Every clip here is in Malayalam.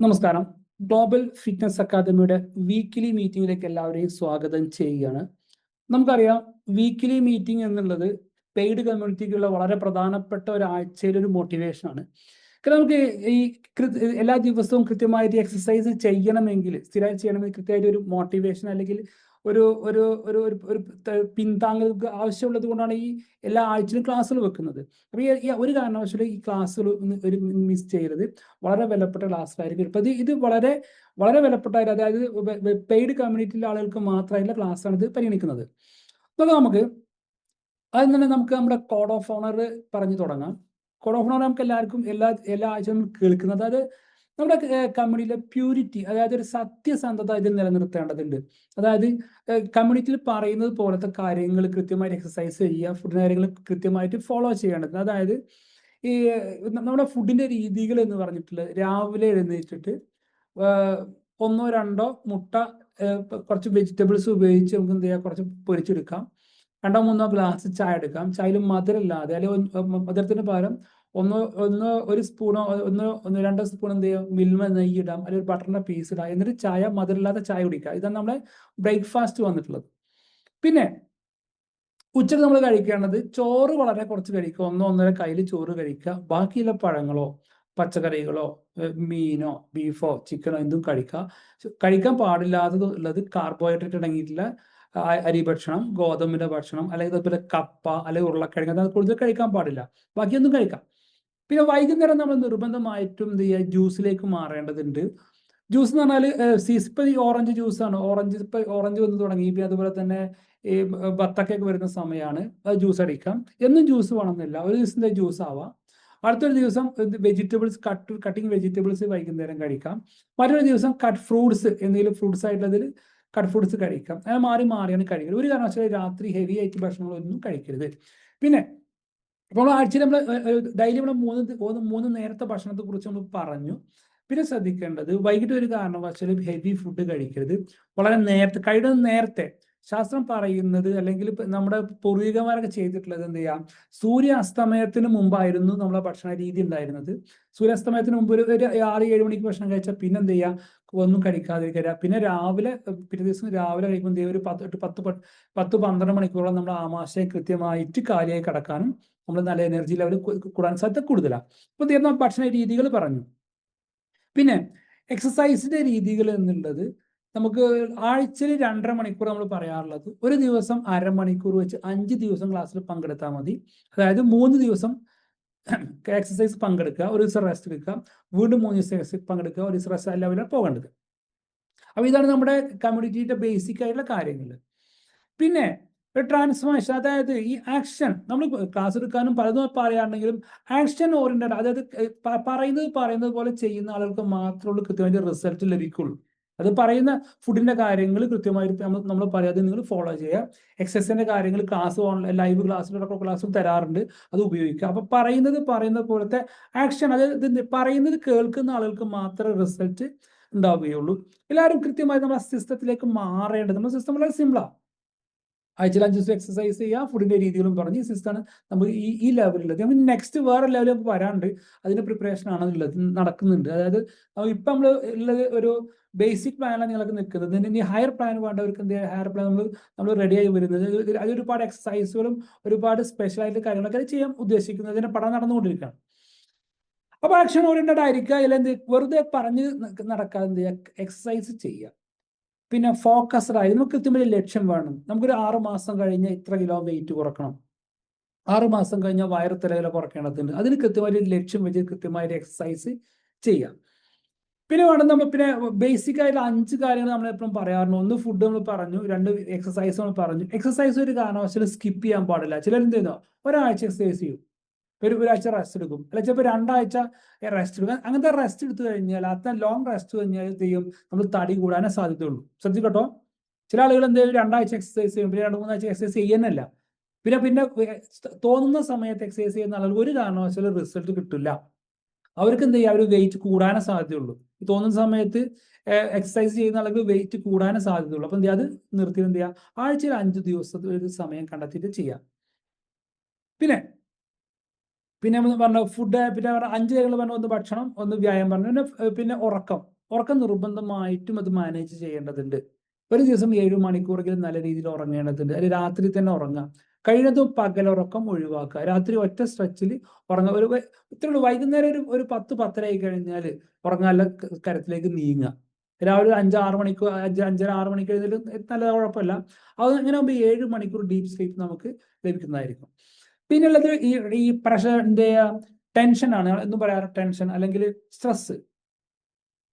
നമസ്കാരം. ഗ്ലോബൽ ഫിറ്റ്നസ് അക്കാദമിയുടെ വീക്കിലി മീറ്റിംഗിലേക്ക് എല്ലാവരെയും സ്വാഗതം ചെയ്യുകയാണ്. നമുക്കറിയാം വീക്കിലി മീറ്റിംഗ് എന്നുള്ളത് പെയ്ഡ് കമ്മ്യൂണിറ്റിക്കുള്ള വളരെ പ്രധാനപ്പെട്ട ഒരു ആഴ്ചയിലെ ഒരു മോട്ടിവേഷനാണ് കാരണം നമുക്ക് ഈ എല്ലാ ദിവസവും കൃത്യമായിട്ട് എക്സസൈസ് ചെയ്യണമെങ്കിൽ സ്ഥിരമായി ചെയ്യണമെങ്കിൽ കൃത്യമായിട്ട് ഒരു മോട്ടിവേഷൻ അല്ലെങ്കിൽ ഒരു ഒരു ഒരു ഒരു പിന്താങ്ങൽ ആവശ്യമുള്ളത് കൊണ്ടാണ് ഈ എല്ലാ ആഴ്ചയിലും ക്ലാസ്സുകൾ വെക്കുന്നത്. അപ്പോൾ ഈ ഒരു കാരണവശാലും ഈ ക്ലാസ്സുകൾ ഒരു മിസ് ചെയ്യരുത്. വളരെ വിലപ്പെട്ട ക്ലാസ്സിലായിരിക്കും ഇപ്പം ഇത് ഇത് വളരെ വളരെ വിലപ്പെട്ട അതായത് പെയ്ഡ് കമ്മ്യൂണിറ്റിയിലെ ആളുകൾക്ക് മാത്രമായിട്ടുള്ള ക്ലാസ്സാണ് ഇത് പരിഗണിക്കുന്നത്. അപ്പോൾ നമുക്ക് അതിൽ തന്നെ നമുക്ക് നമ്മുടെ കോഡ് ഓഫ് ഓണർ പറഞ്ഞു തുടങ്ങാം. കോഡ് ഓഫ് ഓണർ നമുക്ക് എല്ലാവർക്കും എല്ലാ എല്ലാ ആഴ്ചയും കേൾക്കുന്നത്. അത് നമ്മുടെ കമ്മ്യൂണിറ്റിയിലെ പ്യൂരിറ്റി അതായത് ഒരു സത്യസന്ധത ഇതിൽ നിലനിർത്തേണ്ടതുണ്ട്. അതായത് കമ്മ്യൂണിറ്റിയിൽ പറയുന്നത് പോലത്തെ കാര്യങ്ങൾ കൃത്യമായിട്ട് എക്സസൈസ് ചെയ്യുക ഫുഡിന്റെ കാര്യങ്ങൾ കൃത്യമായിട്ട് ഫോളോ ചെയ്യേണ്ടത്. അതായത് ഈ നമ്മുടെ ഫുഡിന്റെ രീതികൾ എന്ന് പറഞ്ഞിട്ടുള്ളത് രാവിലെ എഴുന്നേറ്റിട്ട് ഒന്നോ രണ്ടോ മുട്ട കുറച്ച് വെജിറ്റബിൾസ് ഉപയോഗിച്ച് നമുക്ക് എന്ത് ചെയ്യാം? കുറച്ച് പൊരിച്ചെടുക്കാം. രണ്ടോ മൂന്നോ ഗ്ലാസ് ചായ എടുക്കാം. ചായയിൽ മധുരമില്ലാതെ അല്ലെങ്കിൽ മധുരത്തിന് പകരം ഒന്നോ ഒന്ന് ഒരു സ്പൂണോ ഒന്ന് ഒന്ന് രണ്ടോ സ്പൂൺ എന്ത് ചെയ്യും? മിൽമ നെയ്യ് ഇടാം. അല്ലെങ്കിൽ ഒരു ബട്ടറിന്റെ പീസ് ഇടാം. എന്നിട്ട് ചായ മധുരമില്ലാത്ത ചായ കുടിക്കുക. ഇതാണ് നമ്മുടെ ബ്രേക്ക്ഫാസ്റ്റ് വന്നിട്ടുള്ളത്. പിന്നെ ഉച്ചയ്ക്ക് നമ്മൾ കഴിക്കേണ്ടത് ചോറ് വളരെ കുറച്ച് കഴിക്കുക. ഒന്നോ ഒന്നര കയ്യിൽ ചോറ് കഴിക്കുക. ബാക്കിയുള്ള പഴങ്ങളോ പച്ചക്കറികളോ മീനോ ബീഫോ ചിക്കനോ എന്തും കഴിക്കുക. കഴിക്കാൻ പാടില്ലാത്തത് ഉള്ളത് കാർബോഹൈഡ്രേറ്റ് അടങ്ങിയിട്ടുള്ള അരി ഭക്ഷണം ഗോതമ്പിന്റെ ഭക്ഷണം അല്ലെങ്കിൽ അതുപോലെ കപ്പ അല്ലെങ്കിൽ ഉരുളക്കിഴങ്ങ് അത് കൂടുതൽ കഴിക്കാൻ പാടില്ല. ബാക്കിയൊന്നും കഴിക്കാം. പിന്നെ വൈകുന്നേരം നമ്മൾ നിർബന്ധമായിട്ടും എന്ത് ചെയ്യുക? ജ്യൂസിലേക്ക് മാറേണ്ടതുണ്ട്. ജ്യൂസ് എന്ന് പറഞ്ഞാൽ സീസ് ഇപ്പൊ ഈ ഓറഞ്ച് ജ്യൂസാണ്. ഓറഞ്ച് ഇപ്പൊ ഓറഞ്ച് വന്ന് തുടങ്ങി. പിന്നെ അതുപോലെ തന്നെ ഈ ബത്തക്കൊക്കെ വരുന്ന സമയമാണ്. അത് ജ്യൂസ് അടിക്കാം. എന്നും ജ്യൂസ് വേണമെന്നില്ല. ഒരു ദിവസത്തെ ജ്യൂസ് ആവാം. അടുത്തൊരു ദിവസം വെജിറ്റബിൾസ് കട്ട് കട്ടിങ് വെജിറ്റബിൾസ് വൈകുന്നേരം കഴിക്കാം. മറ്റൊരു ദിവസം കട്ട് ഫ്രൂട്ട്സ് എന്തെങ്കിലും ഫ്രൂട്ട്സ് ആയിട്ടുള്ളതിൽ കട്ട് ഫ്രൂട്ട്സ് കഴിക്കാം. അങ്ങനെ മാറി മാറിയാണ് കഴിക്കരുത് ഒരു കാരണവശാലും രാത്രി ഹെവി ആയിട്ട് ഭക്ഷണങ്ങളൊന്നും കഴിക്കരുത്. പിന്നെ ഇപ്പോൾ നമ്മൾ ആഴ്ചയിൽ നമ്മൾ ഡെയിലി നമ്മൾ മൂന്ന് മൂന്ന് നേരത്തെ ഭക്ഷണത്തെ കുറിച്ച് നമ്മൾ പറഞ്ഞു. പിന്നെ ശ്രദ്ധിക്കേണ്ടത് വൈകിട്ട് ഒരു കാരണവശാലും ഹെവി ഫുഡ് കഴിക്കരുത്. വളരെ നേരത്തെ കഴിയുന്നത് നേരത്തെ ശാസ്ത്രം പറയുന്നത് അല്ലെങ്കിൽ നമ്മുടെ പൂർവികന്മാരൊക്കെ ചെയ്തിട്ടുള്ളത് എന്ത് ചെയ്യാം? സൂര്യ അസ്തമയത്തിന് മുമ്പായിരുന്നു നമ്മളെ ഭക്ഷണ രീതി ഉണ്ടായിരുന്നത്. സൂര്യാസ്തമയത്തിന് മുമ്പ് ഒരു ആറ് ഏഴ് മണിക്ക് ഭക്ഷണം കഴിച്ചാൽ പിന്നെ എന്ത് ചെയ്യുക ഒന്നും കഴിക്കാതിരിക്കുക പിന്നെ രാവിലെ പിറ്റേ ദിവസം രാവിലെ കഴിക്കുമ്പോൾ എന്ത് ചെയ്യുക ഒരു പത്ത് പത്ത് പത്ത് പന്ത്രണ്ട് മണിക്കൂറോളം നമ്മൾ ആമാശയം കൃത്യമായിട്ട് കാലിയായി കിടക്കാനും നമ്മൾ നല്ല എനർജി ലെവൽ കൂടാൻ സാധ്യത കൂടുതലാണ് അപ്പോൾ തീർന്ന ഭക്ഷണ രീതികൾ പറഞ്ഞു. പിന്നെ എക്സസൈസിന്റെ രീതികൾ എന്നുള്ളത് നമുക്ക് ആഴ്ചയിൽ രണ്ടര മണിക്കൂർ നമ്മൾ പറയാറുള്ളത്. ഒരു ദിവസം അരമണിക്കൂർ വെച്ച് അഞ്ച് ദിവസം ക്ലാസ്സിൽ പങ്കെടുത്താൽ മതി. അതായത് മൂന്ന് ദിവസം എക്സസൈസ് പങ്കെടുക്കുക ഒരു ദിവസം റെസ്റ്റ് എടുക്കുക വീണ്ടും മൂന്ന് ദിവസം എക്സസൈസ് പങ്കെടുക്കുക ഒരു ദിവസം റെസ്റ്റ് എല്ലാവരും പോകേണ്ടത്. അപ്പൊ ഇതാണ് നമ്മുടെ കമ്മ്യൂണിറ്റിയുടെ ബേസിക് ആയിട്ടുള്ള കാര്യങ്ങൾ പിന്നെ ട്രാൻസ്ഫോർമേഷൻ അതായത് ഈ ആക്ഷൻ നമ്മൾ ക്ലാസ് എടുക്കാനും പലതും പറയാറുണ്ടെങ്കിലും ആക്ഷൻ ഓറിയന്റഡ് അതായത് പറയുന്നത് പറയുന്നത് പോലെ ചെയ്യുന്ന ആളുകൾക്ക് മാത്രമേ കൃത്യമായിട്ട് റിസൾട്ട് ലഭിക്കുള്ളൂ. അത് പറയുന്ന ഫുഡിന്റെ കാര്യങ്ങൾ കൃത്യമായിട്ട് നമ്മൾ നമ്മൾ പറയാതെ നിങ്ങൾ ഫോളോ ചെയ്യുക. എക്സസൈസിന്റെ കാര്യങ്ങൾ ക്ലാസ് ഓൺലൈൻ ലൈവ് ക്ലാസ്സിലൊക്കെ ക്ലാസ്സും തരാറുണ്ട്. അത് ഉപയോഗിക്കുക. അപ്പൊ പറയുന്നത് പറയുന്ന പോലത്തെ ആക്ഷൻ അതായത് പറയുന്നത് കേൾക്കുന്ന ആളുകൾക്ക് മാത്രമേ റിസൾട്ട് ഉണ്ടാവുകയുള്ളൂ. എല്ലാവരും കൃത്യമായി നമ്മുടെ സിസ്റ്റത്തിലേക്ക് മാറേണ്ടത് നമ്മുടെ സിസ്റ്റം വളരെ സിമ്പിളാണ് ആഴ്ചയിൽ അഞ്ച് ദിവസം എക്സസൈസ് ചെയ്യുക ഫുഡിന്റെ രീതികളും പറഞ്ഞ് സിസ്റ്റാണ് നമുക്ക് ഈ ഈ ലെവലിലുള്ളത് നമ്മൾ നെക്സ്റ്റ് വേറെ ലെവലിൽ നമുക്ക് വരാണ്ട് അതിന്റെ പ്രിപ്പറേഷൻ ആണ് ഉള്ളത് നടക്കുന്നുണ്ട്. അതായത് ഇപ്പൊ നമ്മൾ ഉള്ളത് ഒരു ബേസിക് പ്ലാനാണ് നിങ്ങൾക്ക് നിൽക്കുന്നത്. ഇനി ഹയർ പ്ലാൻ വേണ്ടവർക്ക് എന്ത് ഹയർ പ്ലാൻ നമ്മൾ നമ്മൾ റെഡി ആയി വരുന്നത്. അത് ഒരുപാട് എക്സസൈസുകളും ഒരുപാട് സ്പെഷ്യലായിട്ട് കാര്യങ്ങളൊക്കെ ചെയ്യാൻ ഉദ്ദേശിക്കുന്നത്. അതിന്റെ പഠനം നടന്നുകൊണ്ടിരിക്കുകയാണ്. അപ്പൊ ആക്ഷൻ ഓറിയന്റഡ് ആയിരിക്കുക. അല്ലെങ്കിൽ വെറുതെ പറഞ്ഞ് നടക്കാതെ എക്സസൈസ് ചെയ്യുക. പിന്നെ ഫോക്കസ്ഡ് ആയി. നമുക്ക് കൃത്യമായ ലക്ഷ്യം വേണം. നമുക്കൊരു ആറ് മാസം കഴിഞ്ഞ് ഇത്ര കിലോ വെയിറ്റ് കുറക്കണം. ആറ് മാസം കഴിഞ്ഞാൽ വയറ് ഇത്ര കുറക്കേണ്ടതുണ്ട്. അതിന് കൃത്യമായ ഒരു ലക്ഷ്യം വെച്ച് കൃത്യമായ ഒരു എക്സസൈസ് ചെയ്യാം. പിന്നെ വേണം നമ്മൾ പിന്നെ ബേസിക് ആയിട്ട് അഞ്ച് കാര്യങ്ങൾ നമ്മൾ എപ്പോഴും പറയാറുണ്ട്. ഒന്ന് ഫുഡ് നമ്മൾ പറഞ്ഞു രണ്ട് എക്സസൈസ് നമ്മൾ പറഞ്ഞു. എക്സസൈസ് ഒരു കാരണവശാലും സ്കിപ്പ് ചെയ്യാൻ പാടില്ല. ചിലർ എന്ത് ചെയ്യുന്നോ? ഒരാഴ്ച എക്സസൈസ് ചെയ്യും. ഒരു ഒരാഴ്ച റെസ്റ്റ് എടുക്കും. അല്ല ചിലപ്പോൾ രണ്ടാഴ്ച റെസ്റ്റ് എടുക്കും. അങ്ങനത്തെ റെസ്റ്റ് എടുത്തു കഴിഞ്ഞാൽ അത്ര ലോങ് റെസ്റ്റ് കഴിഞ്ഞാൽ ചെയ്യും? നമ്മൾ തടി കൂടാനേ സാധ്യതയുള്ളൂ. ശ്രദ്ധിക്കട്ടോ ചില ആളുകൾ എന്തെങ്കിലും രണ്ടാഴ്ച എക്സസൈസ് ചെയ്യും. പിന്നെ രണ്ട് മൂന്നാഴ്ച എക്സസൈസ് ചെയ്യുന്നല്ല പിന്നെ പിന്നെ തോന്നുന്ന സമയത്ത് എക്സസൈസ് ചെയ്യുന്ന ആളുകൾ ഒരു കാരണവശാലും റിസൾട്ട് കിട്ടില്ല. അവർക്ക് എന്ത് ചെയ്യുക അവർ വെയിറ്റ് കൂടാനേ സാധ്യതയുള്ളൂ. തോന്നുന്ന സമയത്ത് എക്സസൈസ് ചെയ്യുന്ന ആളുകൾ വെയിറ്റ് കൂടാനേ സാധ്യതയുള്ളൂ. അപ്പം എന്ത് ചെയ്യുക അത് നിർത്തി എന്ത് ചെയ്യുക ആഴ്ചയിൽ അഞ്ച് ദിവസത്തെ ഒരു സമയം കണ്ടെത്തിയിട്ട് ചെയ്യാം. പിന്നെ പിന്നെ പറഞ്ഞു ഫുഡ് പിന്നെ പറഞ്ഞ അഞ്ച് കാര്യങ്ങൾ പറഞ്ഞു. ഒന്ന് ഭക്ഷണം ഒന്ന് വ്യായാമം പറഞ്ഞു. പിന്നെ പിന്നെ ഉറക്കം. ഉറക്കം നിർബന്ധമായിട്ടും അത് മാനേജ് ചെയ്യേണ്ടതുണ്ട്. ഒരു ദിവസം ഏഴ് മണിക്കൂറെങ്കിലും നല്ല രീതിയിൽ ഉറങ്ങേണ്ടതുണ്ട്. അല്ലെങ്കിൽ രാത്രി തന്നെ ഉറങ്ങാം. കഴിയുന്നതും പകലുറക്കം ഒഴിവാക്കുക. രാത്രി ഒറ്റ സ്ട്രെച്ചിൽ ഉറങ്ങുക ഒരു വൈ- ഇത്രേ വൈകുന്നേരം ഒരു ഒരു പത്ത് പത്തര ആയി കഴിഞ്ഞാൽ ഉറങ്ങാനുള്ള കരത്തിലേക്ക് നീങ്ങുക രാവിലെ അഞ്ച് ആറ് മണിക്കൂർ അഞ്ച് അഞ്ചര ആറ് മണിക്കഴിഞ്ഞാലും നല്ല കുഴപ്പമില്ല. അത് അങ്ങനെ ആകുമ്പോൾ ഏഴ് മണിക്കൂർ ഡീപ് സ്ലീപ്പ് നമുക്ക് ലഭിക്കുന്നതായിരിക്കും. പിന്നുള്ളത് ഈ ഈ പ്രഷറിന്റെ ടെൻഷൻ ആണ്. എന്ന് പറയാറ് ടെൻഷൻ അല്ലെങ്കിൽ സ്ട്രെസ്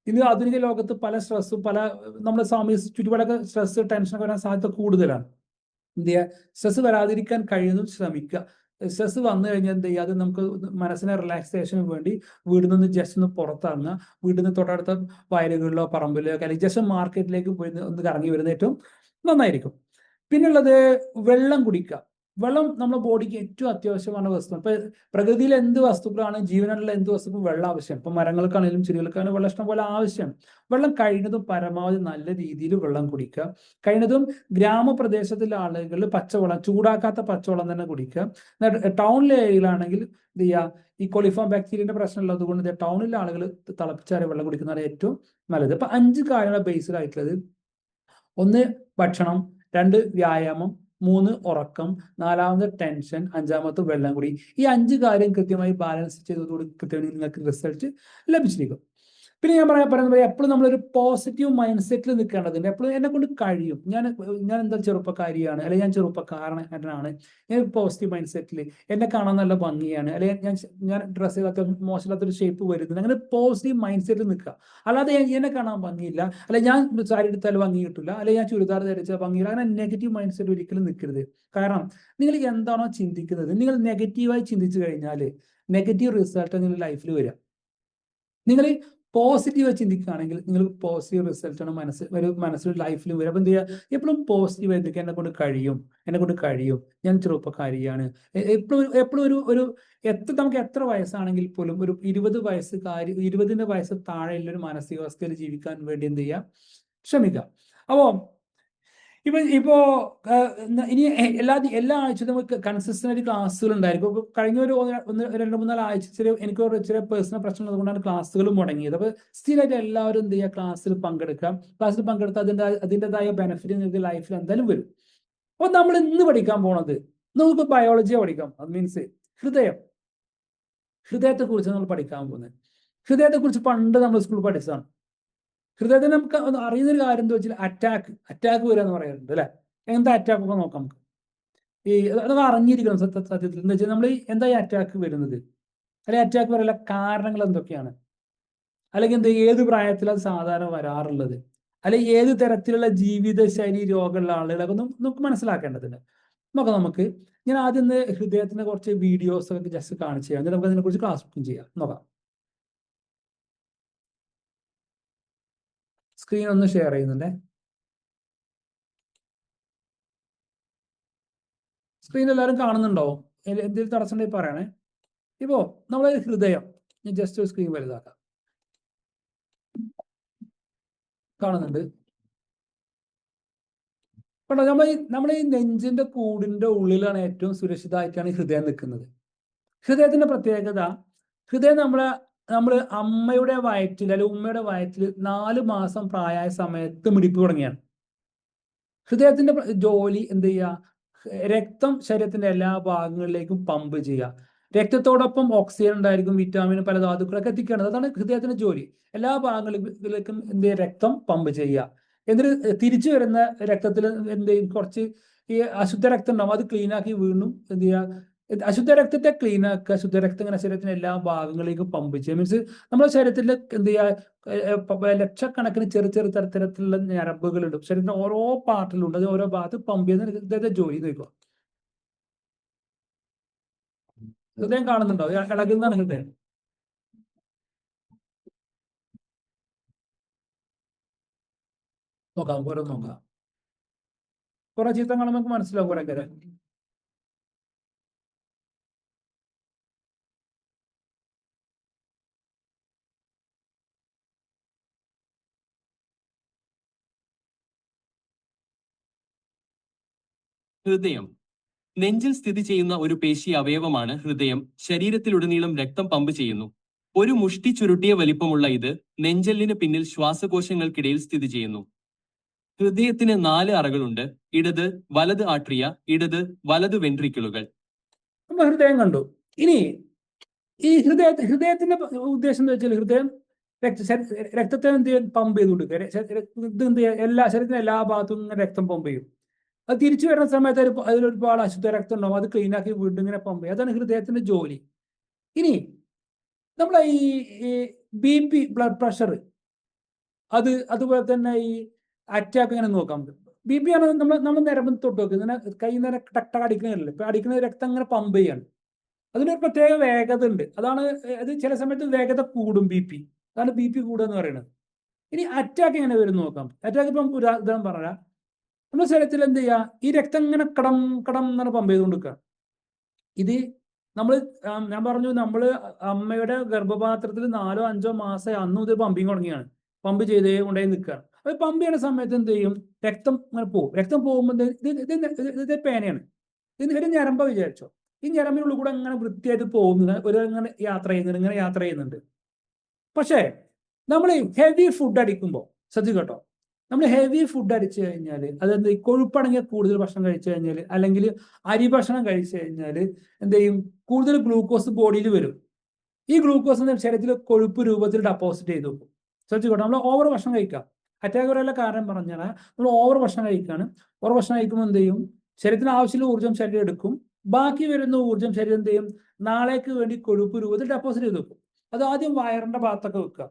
ഇന്ന് ആധുനിക ലോകത്ത് പല സ്ട്രെസ്സും പല നമ്മുടെ സാമൂഹ്യ ചുറ്റുപാടൊക്കെ സ്ട്രെസ് ടെൻഷൻ വരാൻ സാധ്യത കൂടുതലാണ്. എന്ത് ചെയ്യുക സ്ട്രെസ് വരാതിരിക്കാൻ കഴിയുന്നതും ശ്രമിക്കുക. സ്ട്രെസ് വന്നു കഴിഞ്ഞാൽ എന്ത് ചെയ്യുക? അത് നമുക്ക് മനസ്സിനെ റിലാക്സേഷന് വേണ്ടി വീട്ടിൽ നിന്ന് ജസ്റ്റ് ഒന്ന് പുറത്തിറങ്ങുക. വീട്ടിൽ നിന്ന് തൊട്ടടുത്ത വയലുകളിലോ പറമ്പിലോ അല്ലെങ്കിൽ ജസ്റ്റ് മാർക്കറ്റിലേക്ക് പോയി ഒന്ന് കറങ്ങി വരുന്ന ഏറ്റവും നന്നായിരിക്കും. പിന്നുള്ളത് വെള്ളം കുടിക്കുക. വെള്ളം നമ്മുടെ ബോഡിക്ക് ഏറ്റവും അത്യാവശ്യമാണ് വസ്തു. ഇപ്പൊ പ്രകൃതിയിൽ എന്ത് വസ്തുക്കളാണ് ജീവനുള്ള എന്ത് വസ്തുക്കളും വെള്ളം ആവശ്യം. ഇപ്പൊ മരങ്ങൾക്കാണെങ്കിലും ചെടികൾക്കാണെങ്കിലും വെള്ളം ഇഷ്ടം പോലെ ആവശ്യം. വെള്ളം കഴിയുന്നതും പരമാവധി നല്ല രീതിയിൽ വെള്ളം കുടിക്കുക. കഴിയുന്നതും ഗ്രാമപ്രദേശത്തിലെ ആളുകൾ പച്ചവെള്ളം ചൂടാക്കാത്ത പച്ചവെള്ളം തന്നെ കുടിക്കുക. ടൗണിലെ ഏരിയയിലാണെങ്കിൽ എന്ത് ചെയ്യുക? ഈ കൊളിഫോം ബാക്ടീരിയന്റെ പ്രശ്നം ഉള്ളത് കൊണ്ട് ടൗണിലെ ആളുകൾ തിളപ്പിച്ചാറിയ വെള്ളം കുടിക്കുന്നതാണ് ഏറ്റവും നല്ലത്. ഇപ്പൊ അഞ്ച് കാര്യങ്ങളെ ബേസിലായിട്ടുള്ളത്. ഒന്ന് ഭക്ഷണം. രണ്ട് വ്യായാമം. മൂന്ന് ഉറക്കം നാലാമത് ടെൻഷൻ അഞ്ചാമത്തെ വെള്ളം കുടി. ഈ അഞ്ച് കാര്യം കൃത്യമായി ബാലൻസ് ചെയ്തതോടുകൂടി കൃത്യമായി നിങ്ങൾക്ക് റിസൾട്ട് ലഭിച്ചിരിക്കും. പിന്നെ ഞാൻ പറയാൻ പറയുന്നത് എപ്പോഴും നമ്മളൊരു പോസിറ്റീവ് മൈൻഡ് സെറ്റിൽ നിൽക്കേണ്ടതുണ്ട് എപ്പോഴും എന്നെ കൊണ്ട് കഴിയും. ഞാൻ ഞാൻ എന്താ ചെറുപ്പക്കാരിയാണ് അല്ലെങ്കിൽ ഞാൻ ചെറുപ്പക്കാരനാണ്. ഞാൻ പോസിറ്റീവ് മൈൻഡ് സെറ്റിൽ എന്നെ കാണാൻ നല്ല ഭംഗിയാണ്. അല്ലെങ്കിൽ ഞാൻ ഞാൻ ഡ്രസ്സ് ചെയ്താൽ മോശമില്ലാത്തൊരു ഷേപ്പ് വരുന്നുണ്ട്. അങ്ങനെ പോസിറ്റീവ് മൈൻഡ് സെറ്റിൽ നിൽക്കുക. അല്ലാതെ എന്നെ കാണാൻ ഭംഗിയില്ല. അല്ലെങ്കിൽ ഞാൻ സാരി എടുത്താൽ ഭംഗി കിട്ടില്ല അല്ലെങ്കിൽ ഞാൻ ചുരിദാർ ധരിച്ചാൽ ഭംഗിയില്ല അങ്ങനെ നെഗറ്റീവ് മൈൻഡ് സെറ്റ് ഒരിക്കലും നിൽക്കരുത്. കാരണം നിങ്ങൾ എന്താണോ ചിന്തിക്കുന്നത് നിങ്ങൾ നെഗറ്റീവായി ചിന്തിച്ചു കഴിഞ്ഞാൽ നെഗറ്റീവ് റിസൾട്ട് നിങ്ങളുടെ ലൈഫിൽ വരിക. നിങ്ങൾ പോസിറ്റീവ് ചിന്തിക്കുകയാണെങ്കിൽ നിങ്ങൾക്ക് പോസിറ്റീവ് റിസൾട്ടാണ് മനസ്സ് ഒരു മനസ്സിൽ ലൈഫിലും വരും. അപ്പം എന്ത് ചെയ്യുക എപ്പോഴും പോസിറ്റീവ് ആയിരിക്കും എന്നെ കൊണ്ട് കഴിയും. എന്നെ കൊണ്ട് കഴിയും. ഞാൻ ചെറുപ്പക്കാരിയാണ്. എപ്പോഴും എപ്പോഴും ഒരു ഒരു എത്ര നമുക്ക് എത്ര വയസ്സാണെങ്കിൽ പോലും ഒരു ഇരുപത് വയസ്സുകാരി ഇരുപതിന്റെ വയസ്സ് താഴെയുള്ള ഒരു മാനസികാവസ്ഥയിൽ ജീവിക്കാൻ വേണ്ടി എന്ത് ചെയ്യുക? ശ്രമിക്കുക. അപ്പോൾ ഇപ്പൊ ഇപ്പോ ഇനി എല്ലാ എല്ലാ ആഴ്ചയും നമുക്ക് കൺസിസ്റ്റന്റ് ക്ലാസ്സുകൾ ഉണ്ടായിരിക്കും. കഴിഞ്ഞ ഒരു ഒന്ന് രണ്ട് മൂന്നാൽ ആഴ്ച ചെറിയ എനിക്ക് ഒരു ചെറിയ പേഴ്സണൽ പ്രശ്നം ഉള്ളതുകൊണ്ടാണ് ക്ലാസ്സുകൾ മുടങ്ങിയത്. അപ്പൊ സ്ഥിരമായിട്ട് എല്ലാവരും എന്ത് ചെയ്യുക? ക്ലാസ്സിൽ പങ്കെടുക്കാം ക്ലാസ്സിൽ പങ്കെടുത്ത് അതിന്റെ അതിന്റെതായ ബെനിഫിറ്റ് നിങ്ങൾക്ക് ലൈഫിൽ എന്തായാലും വരും. അപ്പൊ നമ്മൾ ഇന്ന് പഠിക്കാൻ പോണത് നമുക്ക് ബയോളജിയെ പഠിക്കാം. അത് മീൻസ് ഹൃദയം. ഹൃദയത്തെ കുറിച്ച് നമ്മൾ പഠിക്കാൻ പോകുന്നത്. ഹൃദയത്തെ കുറിച്ച് പണ്ട് നമ്മൾ സ്കൂളിൽ പഠിച്ചതാണ്. ഹൃദയത്തിന് നമുക്ക് അറിയുന്നൊരു കാര്യം എന്താ വെച്ചാൽ അറ്റാക്ക് അറ്റാക്ക് വരിക എന്ന് പറയാറുണ്ട് അല്ലെ? എന്താ അറ്റാക്ക് ഒക്കെ നോക്കാം നമുക്ക്. ഈ അത് അതൊക്കെ അറിഞ്ഞിരിക്കണം സത്യ സത്യത്തിൽ. എന്താ വെച്ചാൽ നമ്മൾ എന്താ ഈ അറ്റാക്ക് വരുന്നത്? അല്ലെ അറ്റാക്ക് വരാനുള്ള കാരണങ്ങൾ എന്തൊക്കെയാണ്? അല്ലെങ്കിൽ എന്താ ഏത് പ്രായത്തിൽ അത് സാധാരണ വരാറുള്ളത്? അല്ലെങ്കിൽ ഏത് തരത്തിലുള്ള ജീവിതശൈലി രോഗമുള്ള ആളുകളൊക്കെ നമുക്ക് മനസ്സിലാക്കേണ്ടതുണ്ട്. നമുക്ക് നമുക്ക്. ഞാൻ ആദ്യം ഹൃദയത്തിന്റെ കുറച്ച് വീഡിയോസ് ഒക്കെ ജസ്റ്റ് കാണിച്ചു തരാം. എന്നിട്ട് നമുക്ക് അതിനെക്കുറിച്ച് ക്ലാസ് ബുക്കും ചെയ്യാം. നോക്കാം. സ്ക്രീൻ ഒന്ന് ഷെയർ ചെയ്യുന്നുണ്ടേ. സ്ക്രീൻ എല്ലാവരും കാണുന്നുണ്ടോ? എന്തെങ്കിലും തടസ്സമുണ്ടെങ്കിൽ പറയണേ. ഇപ്പോ നമ്മളെ ഹൃദയം ഞാൻ ജസ്റ്റ് ഒരു സ്ക്രീൻ വലുതാക്കാം. കാണുന്നുണ്ട്. കണ്ടോ നമ്മൾ നമ്മുടെ ഈ നെഞ്ചിന്റെ കൂടിന്റെ ഉള്ളിലാണ് ഏറ്റവും സുരക്ഷിതമായിട്ടാണ് ഹൃദയം നിൽക്കുന്നത്. ഹൃദയത്തിന്റെ പ്രത്യേകത ഹൃദയം നമ്മളെ നമ്മൾ അമ്മയുടെ വയറ്റിൽ അല്ലെ ഉമ്മയുടെ വയറ്റിൽ നാല് മാസം പ്രായമായ സമയത്ത് മിടിപ്പ് തുടങ്ങിയാണ്. ഹൃദയത്തിന്റെ ജോലി എന്ത് ചെയ്യുക രക്തം ശരീരത്തിന്റെ എല്ലാ ഭാഗങ്ങളിലേക്കും പമ്പ് ചെയ്യുക. രക്തത്തോടൊപ്പം ഓക്സിജൻ ഉണ്ടായിരിക്കും വിറ്റാമിൻ പല ധാതുക്കളൊക്കെ എത്തിക്കേണ്ടത്. അതാണ് ഹൃദയത്തിന്റെ ജോലി. എല്ലാ ഭാഗങ്ങളിലേക്കും എന്ത് ചെയ്യുക? രക്തം പമ്പ് ചെയ്യുക. എന്നിട്ട് തിരിച്ചു വരുന്ന രക്തത്തിൽ എന്ത് കുറച്ച് ഈ അശുദ്ധ രക്തം ഉണ്ടാവും. അത് ക്ലീനാക്കി വീണ്ടും എന്ത് ചെയ്യുക? അശുദ്ധ രക്തത്തെ ക്ലീൻ ആക്കുക ശുദ്ധരക്തം ഇങ്ങനെ ശരീരത്തിന്റെ എല്ലാ ഭാഗങ്ങളിലേക്കും പമ്പ് ചെയ്യുക മീൻസ് നമ്മുടെ ശരീരത്തിൽ എന്ത് ചെയ്യുക ലക്ഷക്കണക്കിന് ചെറു ചെറു തരത്തിലുള്ള ഞരമ്പുകളുണ്ട്. ശരീരത്തിന്റെ ഓരോ പാർട്ടിലുണ്ട് അത് ഓരോ ഭാഗത്ത് പമ്പ് ചെയ്യുന്ന ഇദ്ദേഹത്തെ ജോലി നോക്കുക ഹൃദയം കാണുന്നുണ്ടോ? ഇളകുന്നതാണ് ഹൃദയം? നോക്കാം ഓരോ നോക്കാം. കുറെ ചിത്രം നമുക്ക് മനസ്സിലാവും കുറെ കാര്യം ഹൃദയം. നെഞ്ചിൽ സ്ഥിതി ചെയ്യുന്ന ഒരു പേശി അവയവമാണ് ഹൃദയം. ശരീരത്തിലുടനീളം രക്തം പമ്പ് ചെയ്യുന്നു. ഒരു മുഷ്ടി ചുരുട്ടിയ വലിപ്പമുള്ള ഇത് നെഞ്ചെല്ലിന് പിന്നിൽ ശ്വാസകോശങ്ങൾക്കിടയിൽ സ്ഥിതി ചെയ്യുന്നു. ഹൃദയത്തിന് നാല് അറകളുണ്ട്. ഇടത് വലത് ആട്രിയ ഇടത് വലത് വെൻട്രിക്കിളുകൾ. ഹൃദയം കണ്ടു. ഇനി ഈ ഹൃദയ ഹൃദയത്തിന്റെ ഉദ്ദേശം എന്ന് വെച്ചാൽ ഹൃദയം രക്ത രക്തത്തെ എന്ത് പമ്പ് ചെയ്ത് കൊടുക്കുക എല്ലാ ശരീരത്തിന്റെ എല്ലാ ഭാഗത്തും രക്തം പമ്പ് ചെയ്യും. അത് തിരിച്ചു വരുന്ന സമയത്ത് ഒരു അതിലൊരുപാട് അശുദ്ധ രക്തം ഉണ്ടാവും. അത് ക്ലീൻ ആക്കി വീണ്ടും ഇങ്ങനെ പമ്പ് ചെയ്യും. അതാണ് ഹൃദയത്തിന്റെ ജോലി. ഇനി നമ്മളെ ഈ ബി പി ബ്ലഡ് പ്രഷർ അത് അതുപോലെ തന്നെ ഈ അറ്റാക്ക് ഇങ്ങനെ നോക്കാം. ബി പി ആണ് നമ്മൾ നമ്മൾ നിരമ്പം തൊട്ട് വെക്കുക ഇങ്ങനെ കൈ നേരെ ടക്ട അടിക്കുന്നില്ല ഇപ്പൊ അടിക്കുന്ന രക്തം ഇങ്ങനെ പമ്പ് ചെയ്യാണ്. അതിനൊരു പ്രത്യേക വേഗത ഉണ്ട്. അതാണ് അത് ചില സമയത്ത് വേഗത കൂടും ബി പി അതാണ് ബി പി കൂടുക എന്ന് പറയുന്നത്. ഇനി അറ്റാക്ക് എങ്ങനെ വരും നോക്കാം. അറ്റാക്ക് ഇപ്പം ഉദാഹരണം പറഞ്ഞാൽ നമ്മുടെ ശരീരത്തിൽ എന്ത് ചെയ്യുക ഈ രക്തം ഇങ്ങനെ കടം കടം എന്നാണ് പമ്പ് ചെയ്തുകൊണ്ടിരിക്കുക. ഇത് നമ്മൾ ഞാൻ പറഞ്ഞു നമ്മൾ അമ്മയുടെ ഗർഭപാത്രത്തിൽ നാലോ അഞ്ചോ മാസം അന്ന് മുതൽ പമ്പിങ് തുടങ്ങിയാണ്. പമ്പ് ചെയ്തേ ഉണ്ടായി നിൽക്കുക. അത് പമ്പ് ചെയ്യുന്ന സമയത്ത് എന്ത് ചെയ്യും? രക്തം ഇങ്ങനെ പോകും. രക്തം പോകുമ്പോൾ ഇത് ഇത് പേനയാണ്. ഇത് ഒരു ഞരമ്പ വിചാരിച്ചോ. ഈ ഞരമ്പിനുള്ളിൽ കൂടെ അങ്ങനെ വൃത്തിയായിട്ട് പോകുന്നത് ഒരു ഇങ്ങനെ യാത്ര ചെയ്യുന്നുണ്ട് ഇങ്ങനെ യാത്ര ചെയ്യുന്നുണ്ട്. പക്ഷേ നമ്മൾ ഹെവി ഫുഡ് അടിക്കുമ്പോൾ ശ്രദ്ധിക്കട്ടോ നമ്മൾ ഹെവി ഫുഡ് അടിച്ചു കഴിഞ്ഞാൽ അതെന്ത് കൊഴുപ്പടങ്ങിയ കൂടുതൽ ഭക്ഷണം കഴിച്ചു കഴിഞ്ഞാൽ അല്ലെങ്കിൽ അരി ഭക്ഷണം കഴിച്ചു കഴിഞ്ഞാൽ എന്ത് ചെയ്യും? കൂടുതൽ ഗ്ലൂക്കോസ് ബോഡിയിൽ വരും. ഈ ഗ്ലൂക്കോസ് ശരീരത്തിൽ കൊഴുപ്പ് രൂപത്തിൽ ഡെപ്പോസിറ്റ് ചെയ്ത് ശ്രദ്ധിക്കട്ടോ നമ്മൾ ഓവർ ഭക്ഷണം കഴിക്കാം. അറ്റാക്ക് വരാനുള്ള കാരണം പറഞ്ഞാൽ നമ്മൾ ഓവർ ഭക്ഷണം കഴിക്കുകയാണ് ഓവർ ഭക്ഷണം കഴിക്കുമ്പോൾ എന്ത് ചെയ്യും? ശരീരത്തിന് ആവശ്യമുള്ള ഊർജം ശരീരം എടുക്കും. ബാക്കി വരുന്ന ഊർജം ശരീരം എന്ത് ചെയ്യും? നാളേക്ക് വേണ്ടി കൊഴുപ്പ് രൂപത്തിൽ ഡെപ്പോസിറ്റ് ചെയ്ത് വെക്കും. അത് ആദ്യം വയറിന്റെ ഭാഗത്തൊക്കെ വെക്കുക.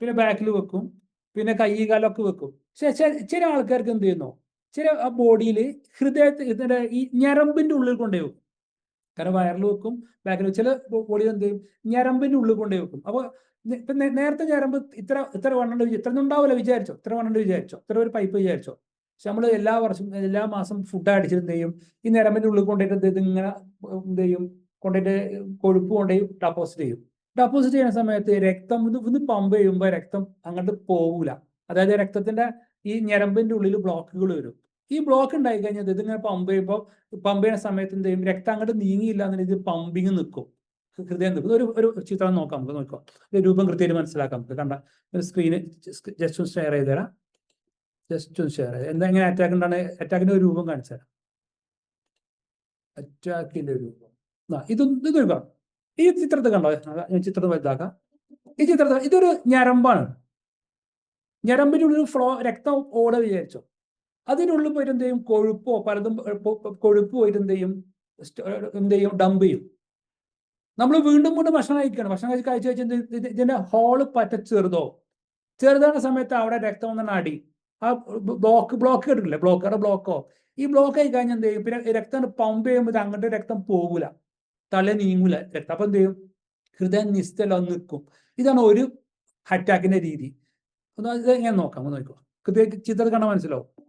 പിന്നെ ബാക്കിൽ വെക്കും. പിന്നെ കൈ കാലൊക്കെ വെക്കും. ചില ആൾക്കാർക്ക് എന്ത് ചെയ്യുന്നു? ചില ആ ബോഡിയിൽ ഹൃദയത്തിൽ ഇതിന്റെ ഈ ഞരമ്പിന്റെ ഉള്ളിൽ കൊണ്ടുപോകും കാരണം വയറിൽ വെക്കും ബാക്കിൽ ചില ബോഡിയിൽ എന്ത് ചെയ്യും? ഞരമ്പിന്റെ ഉള്ളിൽ കൊണ്ടുപോയി വെക്കും. അപ്പോൾ ഇപ്പൊ നേരത്തെ ഞരമ്പ് ഇത്ര ഇത്ര വണ്ണുണ്ട് ഇത്ര ഉണ്ടാവില്ല വിചാരിച്ചോ? ഇത്ര വണ്ണുണ്ട് വിചാരിച്ചോ? ഇത്ര ഒരു പൈപ്പ് വിചാരിച്ചോ? പക്ഷെ നമ്മൾ എല്ലാ വർഷം എല്ലാ മാസം ഫുഡ് അടിച്ചിട്ട് എന്ത് ചെയ്യും? ഈ ഞരമ്പിന്റെ ഉള്ളിൽ കൊണ്ടുപോയിട്ട് എന്ത് ഇങ്ങനെ എന്ത് ചെയ്യും? കൊണ്ടുപോയിട്ട് കൊഴുപ്പ് കൊണ്ടുപോയി ഡെപ്പോസിറ്റ് ചെയ്യും. ഡെപ്പോസിറ്റ് ചെയ്യുന്ന സമയത്ത് രക്തം ഇത് ഇത് പമ്പ് ചെയ്യുമ്പോൾ രക്തം അങ്ങോട്ട് പോകൂല അതായത് രക്തത്തിന്റെ ഈ ഞരമ്പിന്റെ ഉള്ളിൽ ബ്ലോക്കുകൾ വരും. ഈ ബ്ലോക്ക് ഉണ്ടായി കഴിഞ്ഞാൽ ഇതിങ്ങനെ പമ്പ് ചെയ്യുമ്പോൾ പമ്പ് ചെയ്യുന്ന സമയത്ത് എന്ത് ചെയ്യും? രക്തം അങ്ങോട്ട് നീങ്ങിയില്ല എന്നുണ്ടെങ്കിൽ പമ്പിങ് നിൽക്കും. ഹൃദയം നിൽക്കും. ഒരു ഒരു ചിത്രം നോക്കാം നമുക്ക് നോക്കാം. രൂപം കൃത്യമായിട്ട് മനസ്സിലാക്കാം നമുക്ക്. കണ്ട ഒരു സ്ക്രീന് ജസ്റ്റ് ഒന്ന് ഷെയർ ചെയ്ത് തരാം. ജസ്റ്റ് ഒന്ന് ഷെയർ ചെയ്ത് എന്താ എങ്ങനെ അറ്റാക്ക് ഉണ്ടാണ്? അറ്റാക്കിന്റെ ഒരു രൂപം കാണിച്ചു തരാം. അറ്റാക്കിന്റെ രൂപം. ആ ഇത് ഇത് നോക്കാം ഈ ചിത്രത്തിൽ കണ്ടോ? ഞാൻ ചിത്രത്തിൽ വലുതാക്കാം. ഈ ചിത്രത്തിൽ ഇതൊരു ഞരമ്പാണ്. ഞരമ്പിന്റെ ഉള്ളിൽ ഫ്ലോ രക്തം ഓട വിചാരിച്ചോ. അതിനുള്ളിൽ പോയിട്ട് എന്ത് ചെയ്യും? കൊഴുപ്പോ പലതും കൊഴുപ്പ് പോയിട്ട് എന്ത് ചെയ്യും? എന്ത് ചെയ്യും? ഡംപ് ചെയ്യും. നമ്മൾ വീണ്ടും വീണ്ടും ഭക്ഷണം കഴിക്കുകയാണ്. ഭക്ഷണം കഴിച്ച് കഴിച്ച് ഇത് ഇതിന്റെ ഹോൾ പറ്റ ചെറുതോ? ചെറുതാണ് സമയത്ത് അവിടെ രക്തം ഒന്ന് അടി ആ ബ്ലോക്ക് ബ്ലോക്ക് കിട്ടില്ലേ ബ്ലോക്കറുടെ ബ്ലോക്കോ ഈ ബ്ലോക്ക് ആയി കഴിഞ്ഞാൽ എന്ത് ചെയ്യും? പിന്നെ രക്തം പമ്പ് ചെയ്യുമ്പോൾ അങ്ങോട്ട് രക്തം പോകൂല. തല നീങ്ങൂല. രക്തം അപ്പൊ എന്ത് ചെയ്യും? ഹൃദയം നിസ്തല നിൽക്കും. ഇതാണ് ഒരു അറ്റാക്കിന്റെ രീതി. ഒന്ന് ഇത് എങ്ങനെ നോക്കാം? ഒന്ന് നോക്കോ കൃത്യ ചിത്രത്തിൽ കണ്ട മനസ്സിലാവും.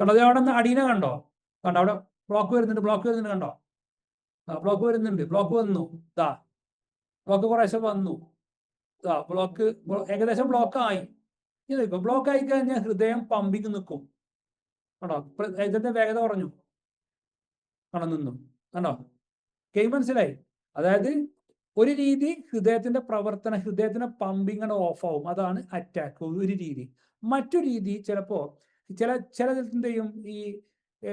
കണ്ടോ? അവിടെ നിന്ന് അടീനെ കണ്ടോ? കണ്ടോ? അവിടെ ബ്ലോക്ക് വരുന്നുണ്ട് ബ്ലോക്ക് വരുന്നുണ്ട് കണ്ടോ? ആ ബ്ലോക്ക് വരുന്നുണ്ട്. ബ്ലോക്ക് വന്നു. ദാ. ബ്ലോക്ക് കുറേശ്ശെ വന്നു. ദാ ബ്ലോക്ക് ബ്ലോ- ഏകദേശം ബ്ലോക്ക് ആയി. ഇത് ഇപ്പൊ ബ്ലോക്ക് ആയി കഴിഞ്ഞാൽ ഹൃദയം പമ്പിങ് നിൽക്കും കണ്ടോ? ഇതിന്റെ വേഗത കുറഞ്ഞു. കണ്ടോ? നിന്നു. കണ്ടോ? കെയ് മനസ്സിലായി? അതായത് ഒരു രീതി ഹൃദയത്തിന്റെ പ്രവർത്തന ഹൃദയത്തിന്റെ പമ്പിങ് ഓഫ് ആവും. അതാണ് അറ്റാക്ക് ഒരു രീതി. മറ്റു രീതി ചിലപ്പോ ചില ചില എന്തെയും ഈ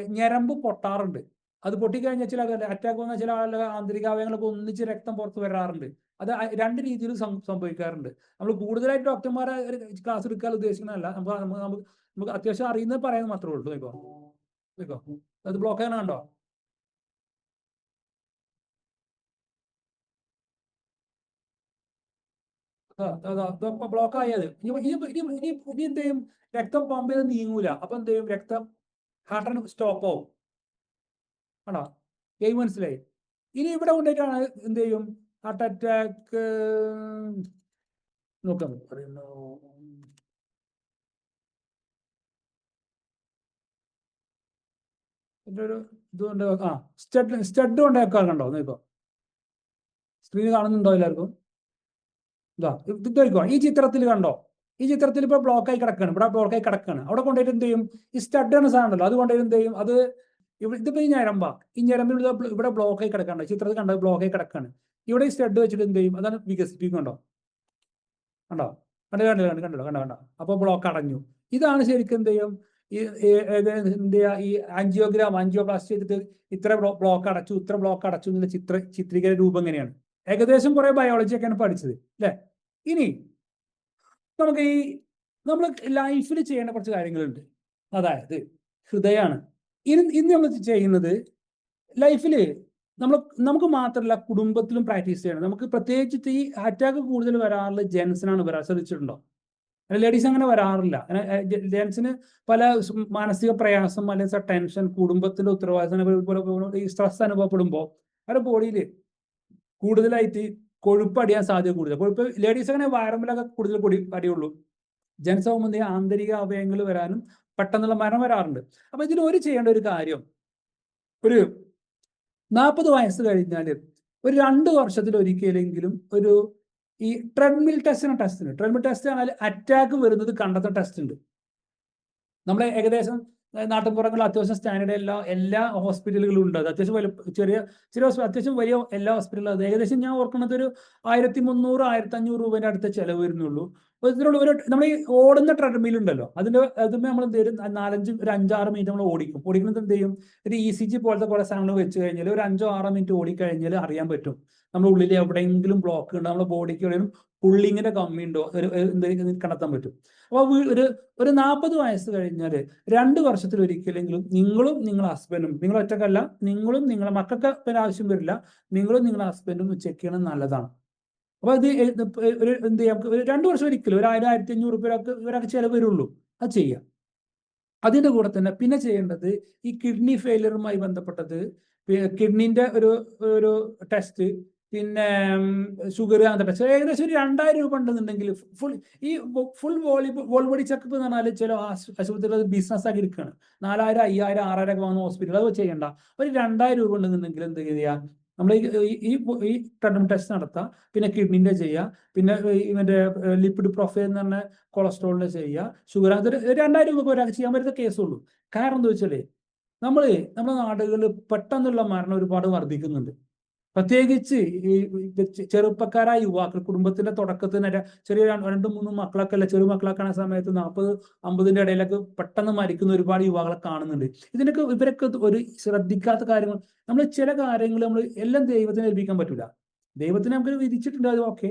ഞരമ്പ് പൊട്ടാറുണ്ട്. അത് പൊട്ടിക്കഴിഞ്ഞാൽ ചില അറ്റാക്ക് വന്ന ചില ആളുകൾ ആന്തരികാവയങ്ങളൊക്കെ ഒന്നിച്ച് രക്തം പുറത്ത് വരാറുണ്ട്. അത് രണ്ട് രീതിയിൽ സംഭവിക്കാറുണ്ട്. നമ്മൾ കൂടുതലായിട്ട് ഡോക്ടർമാരെ ക്ലാസ് എടുക്കാൻ ഉദ്ദേശിക്കുന്നതല്ല. നമുക്ക് നമുക്ക് അത്യാവശ്യം അറിയുന്നത് പറയാൻ മാത്രമേ ഉള്ളൂ. നോക്കോ അത് ബ്ലോക്ക് ആണ്? ബ്ലോക്ക് ആയത്. ഇനി ഇനി എന്ത് ചെയ്യും? രക്തം പമ്പ് ചെയ്ത് നീങ്ങൂല. അപ്പൊ എന്ത് ചെയ്യും? രക്തം ഹാർട്ടിന് സ്റ്റോപ്പ് ആവും. ആണോ? ഗെയിം മനസ്സിലായി. ഇനി ഇവിടെ കൊണ്ടിട്ടാണ് എന്ത് ചെയ്യും? ഹാർട്ട് അറ്റാക്ക് നോക്കാം. പറയുന്നു. ഒരു ഇതുകൊണ്ട് ആ സ്റ്റഡ് സ്റ്റഡ് കൊണ്ടേക്കാറുണ്ടോ നോക്കോ സ്ക്രീൻ കാണുന്നുണ്ടോ എല്ലാവർക്കും? ഇതാ ഈ ചിത്രത്തിൽ കണ്ടോ? ഈ ചിത്രത്തിൽ ഇപ്പൊ ബ്ലോക്ക് ആയി കിടക്കാണ്. ഇവിടെ ബ്ലോക്ക് ആയി കിടക്കാണ്. അവിടെ കൊണ്ടുപോയിട്ട് എന്ത് ചെയ്യും? ഈ സ്റ്റഡ് എന്ന സാധനം അത് കൊണ്ടുപോയിട്ട് എന്ത് ചെയ്യും? അത് ഇവിടെ ഈ ഞരമ്പാ. ഈ ഞരമ്പിൽ ഇവിടെ ബ്ലോക്കായി കിടക്കാണ്. ചിത്രത്തിൽ കണ്ടത് ബ്ലോക്ക് ആയി കിടക്കാണ്. ഇവിടെ ഈ സ്റ്റഡ് വെച്ചിട്ട് എന്ത് ചെയ്യും? അതാണ് വികസിപ്പിക്കുന്നുണ്ടോ കണ്ടോ? കണ്ടോ? കണ്ടോ കണ്ടോ കണ്ടോ കണ്ടോ കണ്ടോ അപ്പൊ ബ്ലോക്ക് അടഞ്ഞു. ഇതാണ് ശരിക്കും എന്ത് ചെയ്യും? ഈ എന്ത് ചെയ്യാ? ഈ ആൻജിയോഗ്രാം ആൻജിയോപ്ലാസ്റ്റ് ചെയ്തിട്ട് ഇത്ര ബ്ലോക്ക് അടച്ചു ഇത്ര ബ്ലോക്ക് അടച്ചു എന്നുള്ള ചിത്ര ചിത്രീകരണ രൂപം എങ്ങനെയാണ്? ഏകദേശം കുറെ ബയോളജി ഒക്കെയാണ് പഠിച്ചത് അല്ലെ? ഇനി നമുക്ക് ഈ നമ്മൾ ലൈഫിൽ ചെയ്യേണ്ട കുറച്ച് കാര്യങ്ങളുണ്ട്. അതായത് ഹൃദയമാണ്. ഇനി ഇന്ന് നമ്മൾ ചെയ്യുന്നത് ലൈഫിൽ നമ്മൾ നമുക്ക് മാത്രമല്ല കുടുംബത്തിലും പ്രാക്ടീസ് ചെയ്യണം. നമുക്ക് പ്രത്യേകിച്ചിട്ട് ഈ അറ്റാക്ക് കൂടുതൽ വരാറുള്ള ജെൻസിനാണ് വരാൻ ശ്രദ്ധിച്ചിട്ടുണ്ടോ? ലേഡീസ് അങ്ങനെ വരാറില്ല. ജെൻസിന് പല മാനസിക പ്രയാസം അല്ലെങ്കിൽ ടെൻഷൻ കുടുംബത്തിന്റെ ഉത്തരവാദിത്തം ഈ സ്ട്രെസ് അനുഭവപ്പെടുമ്പോൾ അവരുടെ ബോഡിയിൽ കൂടുതലായിട്ട് കൊഴുപ്പ് അടിയാൻ സാധ്യത കൂടുതൽ കൊഴുപ്പ് ലേഡീസ് അങ്ങനെ വയറമ്പിലൊക്കെ കൂടുതൽ കൊടി അടിയുള്ളൂ. ജെൻസ് ആന്തരിക അവയവങ്ങൾ വരാനും പെട്ടെന്നുള്ള മരണം വരാറുണ്ട്. അപ്പൊ ഇതിൽ ഒരു ചെയ്യേണ്ട ഒരു കാര്യം ഒരു നാൽപ്പത് വയസ്സ് കഴിഞ്ഞാൽ ഒരു രണ്ട് വർഷത്തിൽ ഒരിക്കലെങ്കിലും ഒരു ഈ ട്രെഡ്മിൽ ടെസ്റ്റിന് ടെസ്റ്റ് ട്രെഡ്മിൽ ടെസ്റ്റ് ആണെങ്കിൽ അറ്റാക്ക് വരുന്നത് കണ്ടെത്തുന്ന ടെസ്റ്റ് ഉണ്ട് നമ്മളെ ഏകദേശം ഏഹ് നാട്ടിൻപുറങ്ങളിൽ അത്യാവശ്യം സ്റ്റാൻഡേർഡ് എല്ലാ എല്ലാ ഹോസ്പിറ്റലുകളും ഉണ്ട്. അത് അത്യാവശ്യം വലിയ ചെറിയ ചെറിയ അത്യാവശ്യം വലിയ എല്ലാ ഹോസ്പിറ്റലും അത് ഏകദേശം ഞാൻ ഓർക്കുന്നത് ഒരു ആയിരത്തി മുന്നൂറ് ആയിരത്തി അഞ്ഞൂറ് രൂപേന്റെ അടുത്ത ചിലവ് വരുന്നുള്ളൂ. അപ്പൊ ഇതിനുള്ള ഒരു നമ്മൾ ഈ ഓടുന്ന ട്രെഡ്മിൽ ഉണ്ടല്ലോ. അതിന്റെ അതുമ്പോൾ നമ്മൾ എന്ത് ചെയ്യും? നാലഞ്ച് ഒരു അഞ്ചാറ് മിനിറ്റ് നമ്മൾ ഓടിക്കും. ഓടിക്കുന്നത് എന്ത് ചെയ്യും? ഒരു ഇ സി ജി പോലത്തെ കുറെ സാധനങ്ങൾ വെച്ച് കഴിഞ്ഞാൽ ഒരു അഞ്ചോ ആറോ മിനിറ്റ് ഓടിക്കഴിഞ്ഞാൽ അറിയാൻ പറ്റും. നമ്മുടെ ഉള്ളിൽ എവിടെയെങ്കിലും ബ്ലോക്ക് ഉണ്ടോ നമ്മുടെ ബോഡിക്ക് എവിടെയെങ്കിലും പുള്ളിങ്ങിന്റെ കമ്മി ഉണ്ടോ എന്തെങ്കിലും കണ്ടെത്താൻ പറ്റും. അപ്പൊ ഒരു ഒരു നാൽപ്പത് വയസ്സ് കഴിഞ്ഞാൽ രണ്ട് വർഷത്തിൽ ഒരിക്കലെങ്കിലും നിങ്ങളും നിങ്ങളുടെ ഹസ്ബൻഡും നിങ്ങൾ ഒറ്റക്കല്ല നിങ്ങളും നിങ്ങളുടെ മക്കൾക്ക് പിന്നെ ആവശ്യം വരില്ല നിങ്ങളും നിങ്ങളുടെ ഹസ്ബൻഡും ചെക്ക് ചെയ്യണം നല്ലതാണ്. അപ്പൊ അത് ഒരു എന്ത് ചെയ്യാം? ഒരു രണ്ട് വർഷം ഒരിക്കലും ഒരു ആയിരം ആയിരത്തി അഞ്ഞൂറ് രൂപ ഒരാൾക്ക് ഒരാൾക്ക് ചിലവ് വരുള്ളൂ അത് ചെയ്യാം. അതിന്റെ കൂടെ തന്നെ പിന്നെ ചെയ്യേണ്ടത് ഈ കിഡ്നി ഫെയിലിയറുമായി ബന്ധപ്പെട്ടത് കിഡ്നിന്റെ ഒരു ഒരു ടെസ്റ്റ് പിന്നെ ഷുഗർ അങ്ങനത്തെ പ്രശ്നം. ഏകദേശം ഒരു രണ്ടായിരം രൂപ ഉണ്ടെന്നുണ്ടെങ്കിൽ ഫുൾ ഈ ഫുൾ വോളി വോൾ ബോഡി ചെക്കപ്പ് എന്ന് പറഞ്ഞാൽ ചില ആശുപത്രികൾ ബിസിനസ് ആക്കി എടുക്കുകയാണ് നാലായിരം അയ്യായിരം ആറായിരം ഒക്കെ വാങ്ങുന്ന ഹോസ്പിറ്റൽ അത് ചെയ്യണ്ട. ഒരു രണ്ടായിരം രൂപ ഉണ്ടെന്നുണ്ടെങ്കിൽ എന്ത് ചെയ്യുക നമ്മൾ ഈ ഈ ട്രെഡം ടെസ്റ്റ് നടത്താം. പിന്നെ കിഡ്നിന്റെ ചെയ്യുക പിന്നെ ഇവന്റെ ലിപ്പിഡ് പ്രൊഫൈൽ എന്ന് പറഞ്ഞ കൊളസ്ട്രോളിന്റെ ചെയ്യുക ഷുഗർ അതൊരു രണ്ടായിരം രൂപ ഒരാൾക്ക് ചെയ്യാൻ പറ്റുന്ന കേസുള്ളൂ കാരണം എന്താ വെച്ചാൽ നമ്മൾ നമ്മുടെ നാടുകളിൽ പെട്ടെന്നുള്ള മരണം ഒരുപാട് വർദ്ധിക്കുന്നുണ്ട്. പ്രത്യേകിച്ച് ഈ ചെറുപ്പക്കാരായ യുവാക്കൾ കുടുംബത്തിന്റെ തുടക്കത്തിന് ചെറിയ രണ്ട് മൂന്നും മക്കളൊക്കെ അല്ല ചെറു മക്കളൊക്കെ ആണ് സമയത്ത് നാൽപ്പത് അമ്പതിന്റെ ഇടയിലൊക്കെ പെട്ടെന്ന് മരിക്കുന്ന ഒരുപാട് യുവാക്കളെ കാണുന്നുണ്ട്. ഇതിനൊക്കെ ഇവരൊക്കെ ഒരു ശ്രദ്ധിക്കാത്ത കാര്യങ്ങൾ നമ്മൾ ചില കാര്യങ്ങൾ നമ്മൾ എല്ലാം ദൈവത്തിന് ഏൽപ്പിക്കാൻ പറ്റൂല. ദൈവത്തിന് നമുക്ക് വിധിച്ചിട്ടുണ്ട് അത് ഓക്കെ.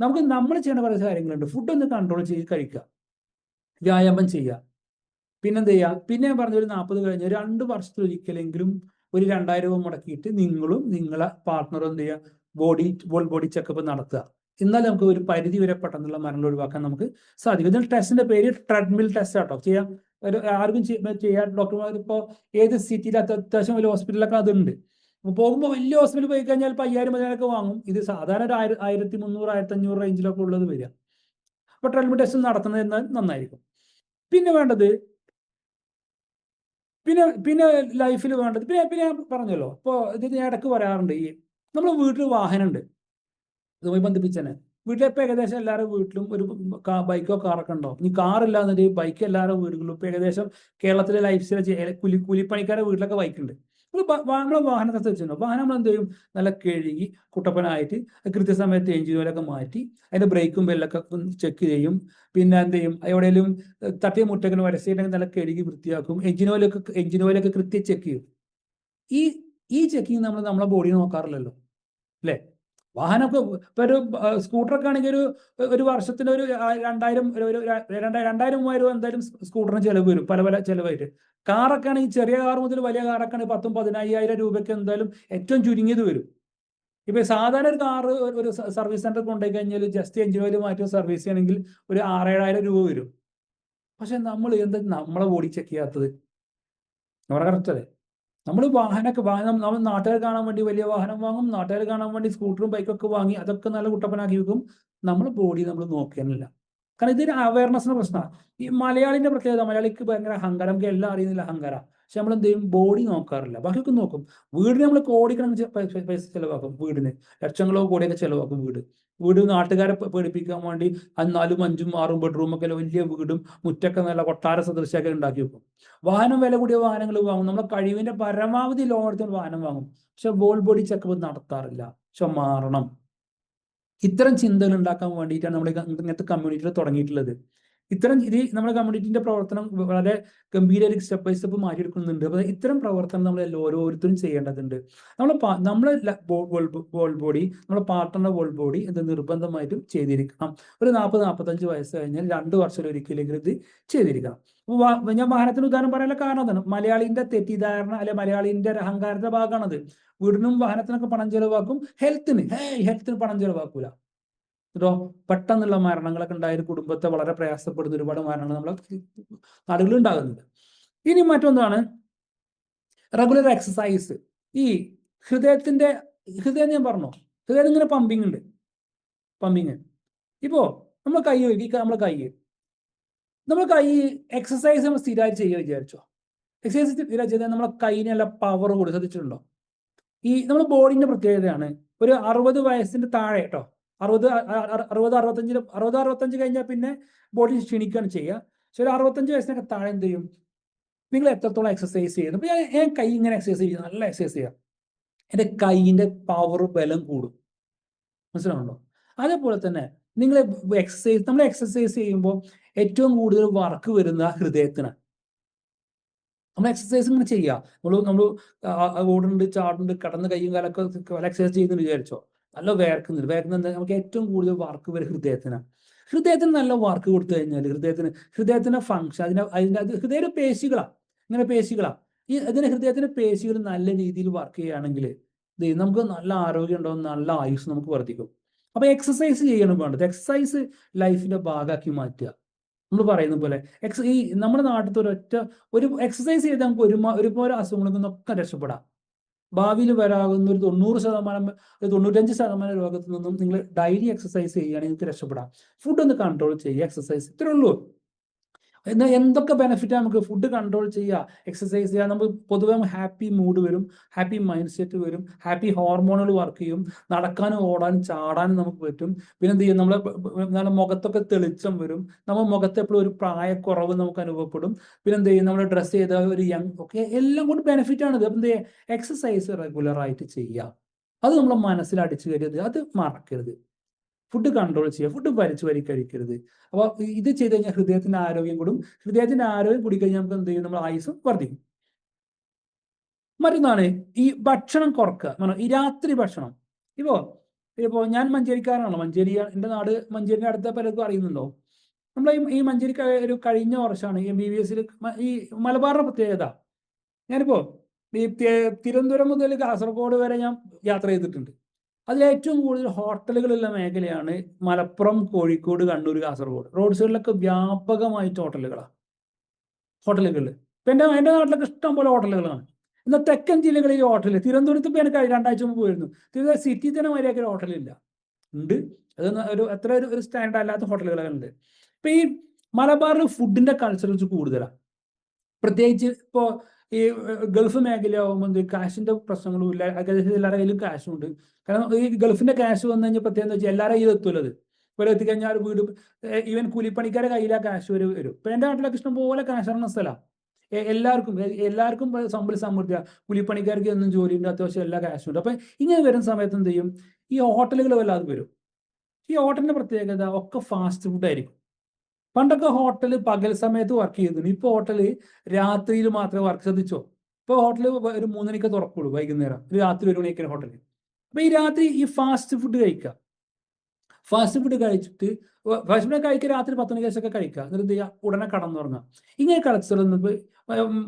നമുക്ക് നമ്മൾ ചെയ്യേണ്ട കുറേ കാര്യങ്ങളുണ്ട്. ഫുഡ് ഒന്ന് കൺട്രോൾ ചെയ്ത് കഴിക്കുക. വ്യായാമം ചെയ്യുക. പിന്നെന്ത് ചെയ്യുക? പിന്നെ ഞാൻ പറഞ്ഞ ഒരു നാൽപ്പത് കഴിഞ്ഞ രണ്ട് വർഷത്തിൽ ഒരിക്കലെങ്കിലും ഒരു രണ്ടായിരം രൂപ മുടക്കിയിട്ട് നിങ്ങളും നിങ്ങളെ പാർട്ട്ണറും എന്ത് ചെയ്യുക ബോഡി ബോൾ ബോഡി ചെക്കപ്പ് നടത്തുക. എന്നാൽ നമുക്ക് ഒരു പരിധി വരെ പെട്ടെന്നുള്ള മരണം ഒഴിവാക്കാൻ നമുക്ക് സാധിക്കും. ഇതിൽ ടെസ്റ്റിന്റെ പേര് ട്രെഡ്മിൽ ടെസ്റ്റ് ആട്ടോ. ചെയ്യാം ഒരു ആർക്കും ചെയ്യ- ചെയ്യാൻ ഡോക്ടർമാർ ഇപ്പോൾ ഏത് സിറ്റിയിൽ അത്യാവശ്യം വലിയ ഹോസ്പിറ്റലൊക്കെ അതുണ്ട്. പോകുമ്പോൾ വലിയ ഹോസ്പിറ്റലിൽ പോയി കഴിഞ്ഞാൽ ഇപ്പം അയ്യായിരം പതിനായിരമൊക്കെ വാങ്ങും. ഇത് സാധാരണ ഒരു ആയിര ആയിരത്തി മുന്നൂറ് ആയിരത്തി അഞ്ഞൂറ് റേഞ്ചിലൊക്കെ ഉള്ളത് വരിക. അപ്പോൾ ട്രെഡ്മിൽ ടെസ്റ്റ് നടത്തുന്നത് എന്നാൽ നന്നായിരിക്കും. പിന്നെ വേണ്ടത് പിന്നെ പിന്നെ ലൈഫിൽ വേണ്ടത്. പിന്നെ പിന്നെ ഞാൻ പറഞ്ഞല്ലോ. ഇപ്പോൾ ഇത് ഞാൻ ഇടയ്ക്ക് പറയാറുണ്ട്. ഈ നമ്മൾ വീട്ടിൽ വാഹനമുണ്ട്. ഇതുമായി ബന്ധിപ്പിച്ചതന്നെ വീട്ടിലിപ്പോൾ ഏകദേശം എല്ലാവരുടെ വീട്ടിലും ഒരു ബൈക്കോ കാറൊക്കെ ഉണ്ടാവും ഇനി കാറില്ലാന്നുണ്ടെങ്കിൽ ബൈക്ക് എല്ലാവരും വീടുകളിലും ഇപ്പോൾ ഏകദേശം കേരളത്തിലെ ലൈഫ് സ്റ്റൈൽ കൂലി കൂലിപ്പണിക്കാരുടെ വീട്ടിലൊക്കെ ബൈക്കുണ്ട് നമ്മളെ വാഹനത്തെ വെച്ചിട്ടുണ്ടോ വാഹനം നമ്മൾ എന്ത് ചെയ്യും? നല്ല കഴുകി കുട്ടപ്പനായിട്ട് കൃത്യസമയത്ത് എഞ്ചിൻ ഓയിലൊക്കെ മാറ്റി അതിന്റെ ബ്രേക്കും ബെല്ലൊക്കെ ചെക്ക് ചെയ്യും. പിന്നെ എന്ത് ചെയ്യും? എവിടെയെങ്കിലും തട്ടിയ മുട്ടകൾ വരച്ചിട്ടുണ്ടെങ്കിൽ നല്ല കഴുകി വൃത്തിയാക്കും. എഞ്ചിൻ ഓയിലൊക്കെ എഞ്ചിൻ ഓയിലൊക്കെ കൃത്യം ചെക്ക് ചെയ്യും. ഈ ഈ ചെക്കിങ് നമ്മൾ നമ്മളെ ബോഡി നോക്കാറില്ലല്ലോ. അല്ലേ? വാഹനമൊക്കെ ഇപ്പൊ ഒരു സ്കൂട്ടറൊക്കെ ആണെങ്കിൽ ഒരു ഒരു വർഷത്തിന് ഒരു രണ്ടായിരം ഒരു രണ്ടായിരം മൂവായിരം രൂപ എന്തായാലും സ്കൂട്ടറിന് ചിലവ് വരും. പല പല ചെലവായിട്ട്. കാറൊക്കെ ആണെങ്കിൽ ചെറിയ കാർ മുതൽ വലിയ കാറൊക്കെ ആണെങ്കിൽ പത്തും പതിനായിരം രൂപയ്ക്ക് എന്തായാലും ഏറ്റവും ചുരുങ്ങിയത് വരും. ഇപ്പൊ സാധാരണ ഒരു കാറ് ഒരു സർവീസ് സെന്റർ കൊണ്ടുപോയി കഴിഞ്ഞാൽ ജസ്റ്റ് എഞ്ചിൻ ഓയിൽ മാറ്റി സർവീസ് ചെയ്യണമെങ്കിൽ ഒരു ആറേഴായിരം രൂപ വരും. പക്ഷെ നമ്മൾ എന്താ നമ്മളെ ബോഡി ചെക്ക് ചെയ്യാത്തത്? നമ്മളെ കറക്റ്റ് അല്ലേ നമ്മൾ വാഹനമൊക്കെ വാഹനം നമ്മൾ നാട്ടുകാർ കാണാൻ വേണ്ടി വലിയ വാഹനം വാങ്ങും നാട്ടുകാർ കാണാൻ വേണ്ടി സ്കൂട്ടറും ബൈക്കൊക്കെ വാങ്ങി അതൊക്കെ നല്ല കുട്ടപ്പനാക്കി വെക്കും. നമ്മൾ ബോഡി നമ്മൾ നോക്കാനില്ല കാരണം ഇതൊരു അവയർനെസ്സിന്റെ പ്രശ്നമാണ് ഈ മലയാളിന്റെ പ്രത്യേകത മലയാളിക്ക് ഭയങ്കര അഹങ്കാരം നമുക്ക് എല്ലാം അറിയുന്നില്ല അഹങ്കാരം. പക്ഷെ നമ്മൾ എന്ത് ചെയ്യും? ബോഡി നോക്കാറില്ല. ബാക്കിയൊക്കെ നോക്കും. വീടിന് നമ്മൾ കോടിക്കണക്കിന് പൈസ ചിലവാക്കും വീടിന്. ലക്ഷങ്ങളോ കോടിയൊക്കെ ചെലവാക്കും വീട്. വീട് നാട്ടുകാരെ പേടിപ്പിക്കാൻ വേണ്ടി നാലും അഞ്ചും ആറും ബെഡ്റൂം ഒക്കെ വലിയ വീടും മുറ്റൊക്കെ നല്ല കൊട്ടാര സദൃശ്യമൊക്കെ ഉണ്ടാക്കി വെക്കും. വാഹനം വില കൂടിയ വാഹനങ്ങൾ വാങ്ങും. നമ്മളെ കഴിവിന്റെ പരമാവധി ലോൺ എടുത്ത് വാഹനം വാങ്ങും. പക്ഷെ ബോൾ ബോഡി ചെക്കപ്പ് നടത്താറില്ല. പക്ഷെ മാറണം ഇത്തരം ചിന്തകൾ ഉണ്ടാക്കാൻ വേണ്ടിയിട്ടാണ് നമ്മൾ ഇങ്ങനത്തെ കമ്മ്യൂണിറ്റിയിൽ തുടങ്ങിയിട്ടുള്ളത്. ഇത്തരം ഇത് നമ്മുടെ കമ്മ്യൂണിറ്റിന്റെ പ്രവർത്തനം വളരെ ഗംഭീരമായിട്ട് സ്റ്റെപ്പ് ബൈ സ്റ്റെപ്പ് മാറ്റിയെടുക്കുന്നുണ്ട്. അപ്പൊ ഇത്തരം പ്രവർത്തനം നമ്മൾ ഓരോരുത്തരും ചെയ്യേണ്ടതുണ്ട്. നമ്മൾ നമ്മളെ വേൾഡ് ബോഡി നമ്മുടെ പാർട്ട്ണറുടെ വേൾഡ് ബോഡി ഇത് നിർബന്ധമായിട്ടും ചെയ്തിരിക്കണം. ഒരു നാൽപ്പത് നാൽപ്പത്തഞ്ച് വയസ്സ് കഴിഞ്ഞാൽ രണ്ട് വർഷം ഒരിക്കലെങ്കിലും ഇത് ചെയ്തിരിക്കണം. ഞാൻ വാഹനത്തിന് ഉദാഹരണം പറയാനുള്ള കാരണം അതാണ്. മലയാളിന്റെ തെറ്റിദ്ധാരണ അല്ലെ മലയാളിന്റെ അഹങ്കാരത്തിന്റെ ഭാഗമാണത് വീടിനും വാഹനത്തിനൊക്കെ പണം ചെലവാക്കും. ഹെൽത്തിന് ഹെൽത്തിന് പണം ചെലവാക്കൂല. കേട്ടോ പെട്ടെന്നുള്ള മരണങ്ങളൊക്കെ ഉണ്ടായ കുടുംബത്തെ വളരെ പ്രയാസപ്പെടുന്ന ഒരുപാട് മരണങ്ങൾ നമ്മളെ നാടുകളിൽ ഉണ്ടാകുന്നുണ്ട്. ഇനി മറ്റൊന്നാണ് റെഗുലർ എക്സസൈസ് ഈ ഹൃദയത്തിന്റെ ഹൃദയം ഞാൻ പറഞ്ഞു ഹൃദയം ഇങ്ങനെ പമ്പിങ് ഉണ്ട്. പമ്പിങ് ഇപ്പോ നമ്മൾ കൈ ഈ നമ്മളെ കൈ. നമ്മൾ കൈ എക്സസൈസ് നമ്മൾ സ്ഥിരമായിട്ട് ചെയ്യുക വിചാരിച്ചോ? എക്സസൈസ് സ്ഥിരമായി ചെയ്താൽ നമ്മളെ കൈയിന് നല്ല പവർ കൂടി ശ്രദ്ധിച്ചിട്ടുണ്ടോ? ഈ നമ്മുടെ ബോഡിന്റെ പ്രത്യേകതയാണ്. ഒരു അറുപത് വയസ്സിന്റെ താഴെ കേട്ടോ അറുപത് അറുപത് അറുപത്തഞ്ചിന് അറുപത് അറുപത്തഞ്ച് കഴിഞ്ഞാൽ പിന്നെ ബോഡി ക്ഷീണിക്കുകയാണ് ചെയ്യുക പക്ഷെ ഒരു അറുപത്തഞ്ച് വയസ്സിനൊക്കെ താഴെ എന്ത് ചെയ്യും? നിങ്ങൾ എത്രത്തോളം എക്സസൈസ് ചെയ്യുന്നു? ഞാൻ ഞാൻ കൈ ഇങ്ങനെ എക്സസൈസ് ചെയ്യുന്നു. നല്ല എക്സസൈസ് ചെയ്യാം. എന്റെ കൈയിന്റെ പവർ ബലം കൂടും. മനസ്സിലാവുണ്ടോ അതേപോലെ തന്നെ നിങ്ങൾ എക്സസൈസ് നമ്മൾ എക്സസൈസ് ചെയ്യുമ്പോൾ ഏറ്റവും കൂടുതൽ വർക്ക് വരുന്ന ഹൃദയത്തിന്. നമ്മൾ എക്സസൈസ് ഇങ്ങനെ ചെയ്യുക നമ്മൾ നമ്മൾ ഓടുന്നുണ്ട് ചാടുന്നുണ്ട് കടന്ന് കൈയും കാലൊക്കെ എക്സസൈസ് ചെയ്യുന്നുണ്ട് വിചാരിച്ചോ? നല്ല വേർക്കുന്നുണ്ട്. വേർക്കുന്നത് നമുക്ക് ഏറ്റവും കൂടുതൽ വർക്ക് വരും ഹൃദയത്തിന്. ഹൃദയത്തിന് നല്ല വർക്ക് കൊടുത്തു കഴിഞ്ഞാൽ ഹൃദയത്തിന് ഹൃദയത്തിന്റെ ഫങ്ഷൻ അതിന് അതിന്റെ അത് ഹൃദയ പേശികളാണ് ഇങ്ങനെ പേശികളാണ് ഈ അതിന് ഹൃദയത്തിന്റെ പേശികൾ നല്ല രീതിയിൽ വർക്ക് ചെയ്യുകയാണെങ്കിൽ നമുക്ക് നല്ല ആരോഗ്യം ഉണ്ടാവും നല്ല ആയുസ് നമുക്ക് വർദ്ധിക്കും. അപ്പൊ എക്സസൈസ് ചെയ്യണം വേണ്ടത്. എക്സസൈസ് ലൈഫിന്റെ ഭാഗമാക്കി മാറ്റുക. നമ്മൾ പറയുന്ന പോലെ എക്സ് ഈ നമ്മുടെ നാട്ടിലത്തെ ഒരൊറ്റ ഒരു എക്സസൈസ് ചെയ്താൽ നമുക്ക് ഒരുമാ ഒരുപോലെ അസുഖങ്ങളിൽ നിന്നൊക്കെ രക്ഷപ്പെടാം. ഭാവിയിൽ വരാകുന്ന ഒരു തൊണ്ണൂറ് ശതമാനം ഒരു തൊണ്ണൂറ്റഞ്ച് ശതമാനം രോഗത്തിൽ നിന്നും നിങ്ങൾ ഡെയിലി എക്സസൈസ് ചെയ്യുകയാണെങ്കിൽ നിങ്ങൾക്ക് രക്ഷപ്പെടാം. ഫുഡ് ഒന്ന് കൺട്രോൾ ചെയ്യുക എക്സസൈസ് ഇത്രേ ഉള്ളൂ. എന്നാൽ എന്തൊക്കെ ബെനിഫിറ്റാണ് നമുക്ക് ഫുഡ് കൺട്രോൾ ചെയ്യുക എക്സസൈസ് ചെയ്യുക നമുക്ക് പൊതുവെ ഹാപ്പി മൂഡ് വരും ഹാപ്പി മൈൻഡ് സെറ്റ് വരും ഹാപ്പി ഹോർമോണുകൾ വർക്ക് ചെയ്യും നടക്കാനും ഓടാനും ചാടാനും നമുക്ക് പറ്റും പിന്നെ എന്ത് ചെയ്യും നമ്മളെ നമ്മുടെ മുഖത്തൊക്കെ തെളിച്ചം വരും നമ്മൾ മുഖത്ത് എപ്പോഴും ഒരു പ്രായക്കുറവ് നമുക്ക് അനുഭവപ്പെടും പിന്നെ എന്ത് ചെയ്യും നമ്മൾ ഡ്രസ്സ് ചെയ്ത ഒരു യങ് ഒക്കെ എല്ലാം കൂടി ബെനിഫിറ്റ് ആണ് അപ്പം എന്ത് ചെയ്യുക? എക്സസൈസ് റെഗുലർ ആയിട്ട് ചെയ്യുക. അത് നമ്മൾ മനസ്സിൽ അടിച്ചു കയറിയത് അത് മറക്കരുത്. ഫുഡ് കൺട്രോൾ ചെയ്യുക ഫുഡ് വലിച്ചു വരി കഴിക്കരുത്. അപ്പോൾ ഇത് ചെയ്ത് കഴിഞ്ഞാൽ ഹൃദയത്തിന്റെ ആരോഗ്യം കൂടും. ഹൃദയത്തിന്റെ ആരോഗ്യം കൂടി കഴിഞ്ഞാൽ നമുക്ക് എന്ത് ചെയ്യും? നമ്മൾ ആയുസ് വർദ്ധിക്കും. മറ്റൊന്നാണ് ഈ ഭക്ഷണം കുറക്കുക. ഈ രാത്രി ഭക്ഷണം. ഇപ്പോ ഇപ്പോ ഞാൻ മഞ്ചേരിക്കാരനാണോ മഞ്ചേരി എന്റെ നാട് മഞ്ചേരിന്റെ അടുത്ത പലർക്കും അറിയുന്നുണ്ടോ? നമ്മൾ ഈ ഈ മഞ്ചേരി ഒരു കഴിഞ്ഞ വർഷമാണ് എം ബി ബി എസിൽ ഈ മലബാറിന്റെ പ്രത്യേകത ഞാനിപ്പോ ഈ തിരുവനന്തപുരം മുതൽ കാസർഗോഡ് വരെ ഞാൻ യാത്ര ചെയ്തിട്ടുണ്ട്. അതിൽ ഏറ്റവും കൂടുതൽ ഹോട്ടലുകളുള്ള മേഖലയാണ് മലപ്പുറം കോഴിക്കോട് കണ്ണൂർ കാസർഗോഡ്. റോഡ് സൈഡിലൊക്കെ വ്യാപകമായിട്ട് ഹോട്ടലുകളാണ് ഹോട്ടലുകൾ ഇപ്പം എന്റെ എന്റെ നാട്ടിലൊക്കെ ഇഷ്ടം പോലെ ഹോട്ടലുകളാണ്. എന്നാൽ തെക്കൻ ജില്ലകളിൽ ഹോട്ടൽ തിരുവനന്തപുരത്ത് ഇപ്പം എനിക്ക് രണ്ടാഴ്ച മുമ്പ് പോയിരുന്നു. തിരുവനന്തപുരം സിറ്റി തന്നെ മര്യാദയ്ക്ക് ഒരു ഹോട്ടലില്ല. ഉണ്ട്. അത് ഒരു അത്ര ഒരു ഒരു സ്റ്റാൻഡേർഡ് അല്ലാത്ത ഹോട്ടലുകളൊക്കെ ഉണ്ട്. ഇപ്പം ഈ മലബാറിൽ ഫുഡിന്റെ കൾച്ചർ വെച്ച് കൂടുതലാണ് പ്രത്യേകിച്ച് ഇപ്പോ ഈ ഗൾഫ് മേഖലയാവുമ്പോൾ എന്ത് കാശിന്റെ പ്രശ്നങ്ങളും ഇല്ല. ഏകദേശം എല്ലാവരുടെ കയ്യിലും കാശും ഉണ്ട്. കാരണം ഈ ഗൾഫിന്റെ കാശ് വന്നു കഴിഞ്ഞാൽ പ്രത്യേകം വെച്ചാൽ എല്ലാവരുടെ കയ്യിൽ എത്തുമല്ലോ ഇവിടെ എത്തിക്കഴിഞ്ഞാൽ ഒരു വീട് ഈവൻ കൂലിപ്പണിക്കാരുടെ കയ്യിലാ കാശ് വരെ വരും. ഇപ്പൊ എന്റെ നാട്ടിലൊക്കെ ഇഷ്ടം പോലെ കാശ് ഇറങ്ങുന്ന സ്ഥലമാണ് എല്ലാവർക്കും എല്ലാവർക്കും സമ്പൽ സമൃദ്ധിയ. കൂലിപ്പണിക്കാർക്ക് ജോലി ഉണ്ട് അത്യാവശ്യം എല്ലാ കാശും ഉണ്ട്. അപ്പൊ ഇങ്ങനെ വരുന്ന സമയത്ത് എന്ത് ചെയ്യും? ഈ ഹോട്ടലുകൾ വല്ലാതെ വരും. ഈ ഹോട്ടലിന്റെ പ്രത്യേകത ഒക്കെ ഫാസ്റ്റ് ഫുഡ് ആയിരിക്കും. പണ്ടൊക്കെ ഹോട്ടൽ പകൽ സമയത്ത് വർക്ക് ചെയ്തിരുന്നു. ഇപ്പൊ ഹോട്ടൽ രാത്രിയിൽ മാത്രമേ വർക്ക് ശ്രദ്ധിച്ചോ? ഇപ്പൊ ഹോട്ടൽ ഒരു മൂന്നണിക്ക് തുറക്കുള്ളൂ വൈകുന്നേരം. ഒരു രാത്രി ഒരു മണിയൊക്കെ ഹോട്ടൽ അപ്പൊ ഈ രാത്രി ഈ ഫാസ്റ്റ് ഫുഡ് കഴിക്കുക. ഫാസ്റ്റ് ഫുഡ് കഴിച്ചിട്ട് ഫാസ്റ്റ് ഫുഡ് കഴിക്കുക രാത്രി പത്ത് മണിക്ക് ശേഷമൊക്കെ കഴിക്കുക. എന്നിട്ട് എന്ത് ചെയ്യുക? ഉടനെ കടന്നുറങ്ങുക ഇങ്ങനെ കൾച്ചർ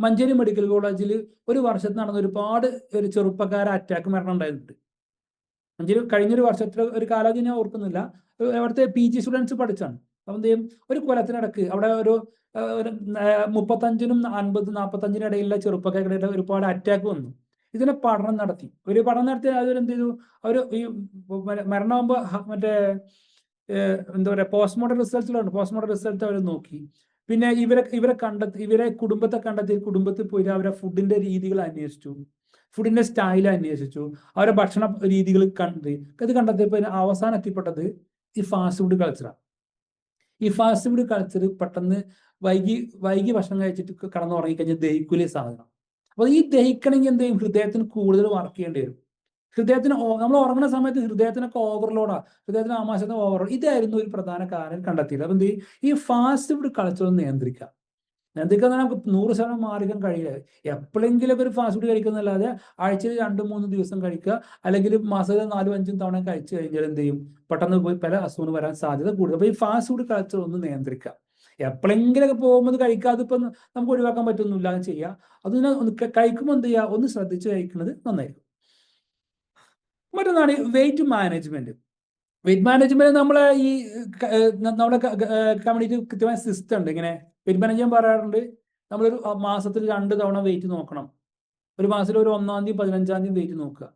മഞ്ചേരി മെഡിക്കൽ കോളേജിൽ ഒരു വർഷത്തിൽ നടന്ന ഒരുപാട് ഒരു ചെറുപ്പക്കാരെ അറ്റാക്ക് മരണം ഉണ്ടായിട്ടുണ്ട്. മഞ്ചേരി കഴിഞ്ഞൊരു വർഷത്തിൽ ഒരു കാലാവധി ഞാൻ ഓർക്കുന്നില്ല. അവിടുത്തെ പി ജി സ്റ്റുഡൻസ് പഠിച്ചാണ്. അപ്പം എന്ത് ചെയ്യും ഒരു കൊലത്തിനിടക്ക്. അവിടെ ഒരു മുപ്പത്തഞ്ചിനും അൻപത് നാൽപ്പത്തഞ്ചിനും ഇടയിലുള്ള ചെറുപ്പക്കാരുടെ ഒരുപാട് അറ്റാക്ക് വന്നു. ഇതിനെ പഠനം നടത്തി. ഒരു പഠനം നടത്തി അവരെന്ത് ചെയ്തു അവർ ഈ മര- മരണമാകുമ്പോൾ മറ്റേ എന്താ പറയുക പോസ്റ്റ്മോർട്ടം റിസൾട്ടിലുണ്ട് പോസ്റ്റ്മോർട്ടം റിസൾട്ട് അവർ നോക്കി. പിന്നെ ഇവരെ ഇവരെ കണ്ടെത്തി ഇവരെ കുടുംബത്തെ കണ്ടെത്തി കുടുംബത്തിൽ പോയിട്ട് അവരെ ഫുഡിന്റെ രീതികൾ അന്വേഷിച്ചു. ഫുഡിന്റെ സ്റ്റൈൽ അന്വേഷിച്ചു. അവരെ ഭക്ഷണ രീതികൾ കണ്ട് ഇത് കണ്ടെത്തിയപ്പോൾ അവസാനം എത്തിപ്പെട്ടത് ഈ ഫാസ്റ്റ് ഫുഡ് കൾച്ചറാണ് ഈ ഫാസ്റ്റ് ഫുഡ് കൾച്ചർ പെട്ടെന്ന് വൈകി വൈകി ഭക്ഷണം കഴിച്ചിട്ട് കടന്നു ഉറങ്ങിക്കഴിഞ്ഞാൽ ദഹിക്കൂലേ സാധനം. അപ്പോൾ ഈ ദഹിക്കണമെങ്കിൽ എന്ത് ഹൃദയത്തിന് കൂടുതൽ വർക്ക് ചെയ്യേണ്ടി വരും. ഹൃദയത്തിന് നമ്മൾ ഉറങ്ങുന്ന സമയത്ത് ഹൃദയത്തിനൊക്കെ ഓവർലോഡാ ഹൃദയത്തിന് ആമാശത്തിന് ഓവർലോഡ് ഇതായിരുന്നു ഒരു പ്രധാന കാരണം കണ്ടെത്തിയത്. അപ്പം എന്ത് ഈ ഫാസ്റ്റ് ഫുഡ് കൾച്ചർ ഒന്ന് നിയന്ത്രിക്കാൻ നമുക്ക് നൂറ് ശതമാനം മാറിക്കാൻ കഴിയില്ല. എപ്പോഴെങ്കിലും ഒരു ഫാസ്റ്റ് ഫുഡ് കഴിക്കുന്നല്ലാതെ ആഴ്ചയിൽ രണ്ട് മൂന്ന് ദിവസം കഴിക്കുക. അല്ലെങ്കിൽ മാസത്തിൽ നാലും അഞ്ചും തവണ കഴിച്ചു കഴിഞ്ഞാൽ എന്ത് ചെയ്യും? പെട്ടെന്ന് പോയി പല അസുഖങ്ങൾ വരാൻ സാധ്യത കൂടുതൽ അപ്പോൾ ഈ ഫാസ്റ്റ് ഫുഡ് കൾച്ചർ ഒന്ന് നിയന്ത്രിക്കുക. എപ്പോഴെങ്കിലൊക്കെ പോകുമ്പോൾ കഴിക്കാതെ ഇപ്പം നമുക്ക് ഒഴിവാക്കാൻ പറ്റുന്നില്ല ചെയ്യുക അത് ഒന്ന് കഴിക്കുമ്പോൾ എന്ത് ചെയ്യുക ഒന്ന് ശ്രദ്ധിച്ച് കഴിക്കുന്നത് നന്നായിരിക്കും. മറ്റൊന്നാണ് വെയിറ്റ് മാനേജ്മെന്റ് വെയിറ്റ് മാനേജ്മെന്റ് നമ്മളെ ഈ നമ്മുടെ കമ്മ്യൂണിറ്റി കൃത്യമായ സിസ്റ്റം ഉണ്ട്. ഇങ്ങനെ വെയിറ്റ് ഞാൻ പറയാറുണ്ട് നമ്മളൊരു മാസത്തിൽ രണ്ട് തവണ വെയിറ്റ് നോക്കണം. ഒരു മാസത്തിൽ ഒരു ഒന്നാം തീയതി പതിനഞ്ചാം തീയതി വെയിറ്റ് നോക്കുക.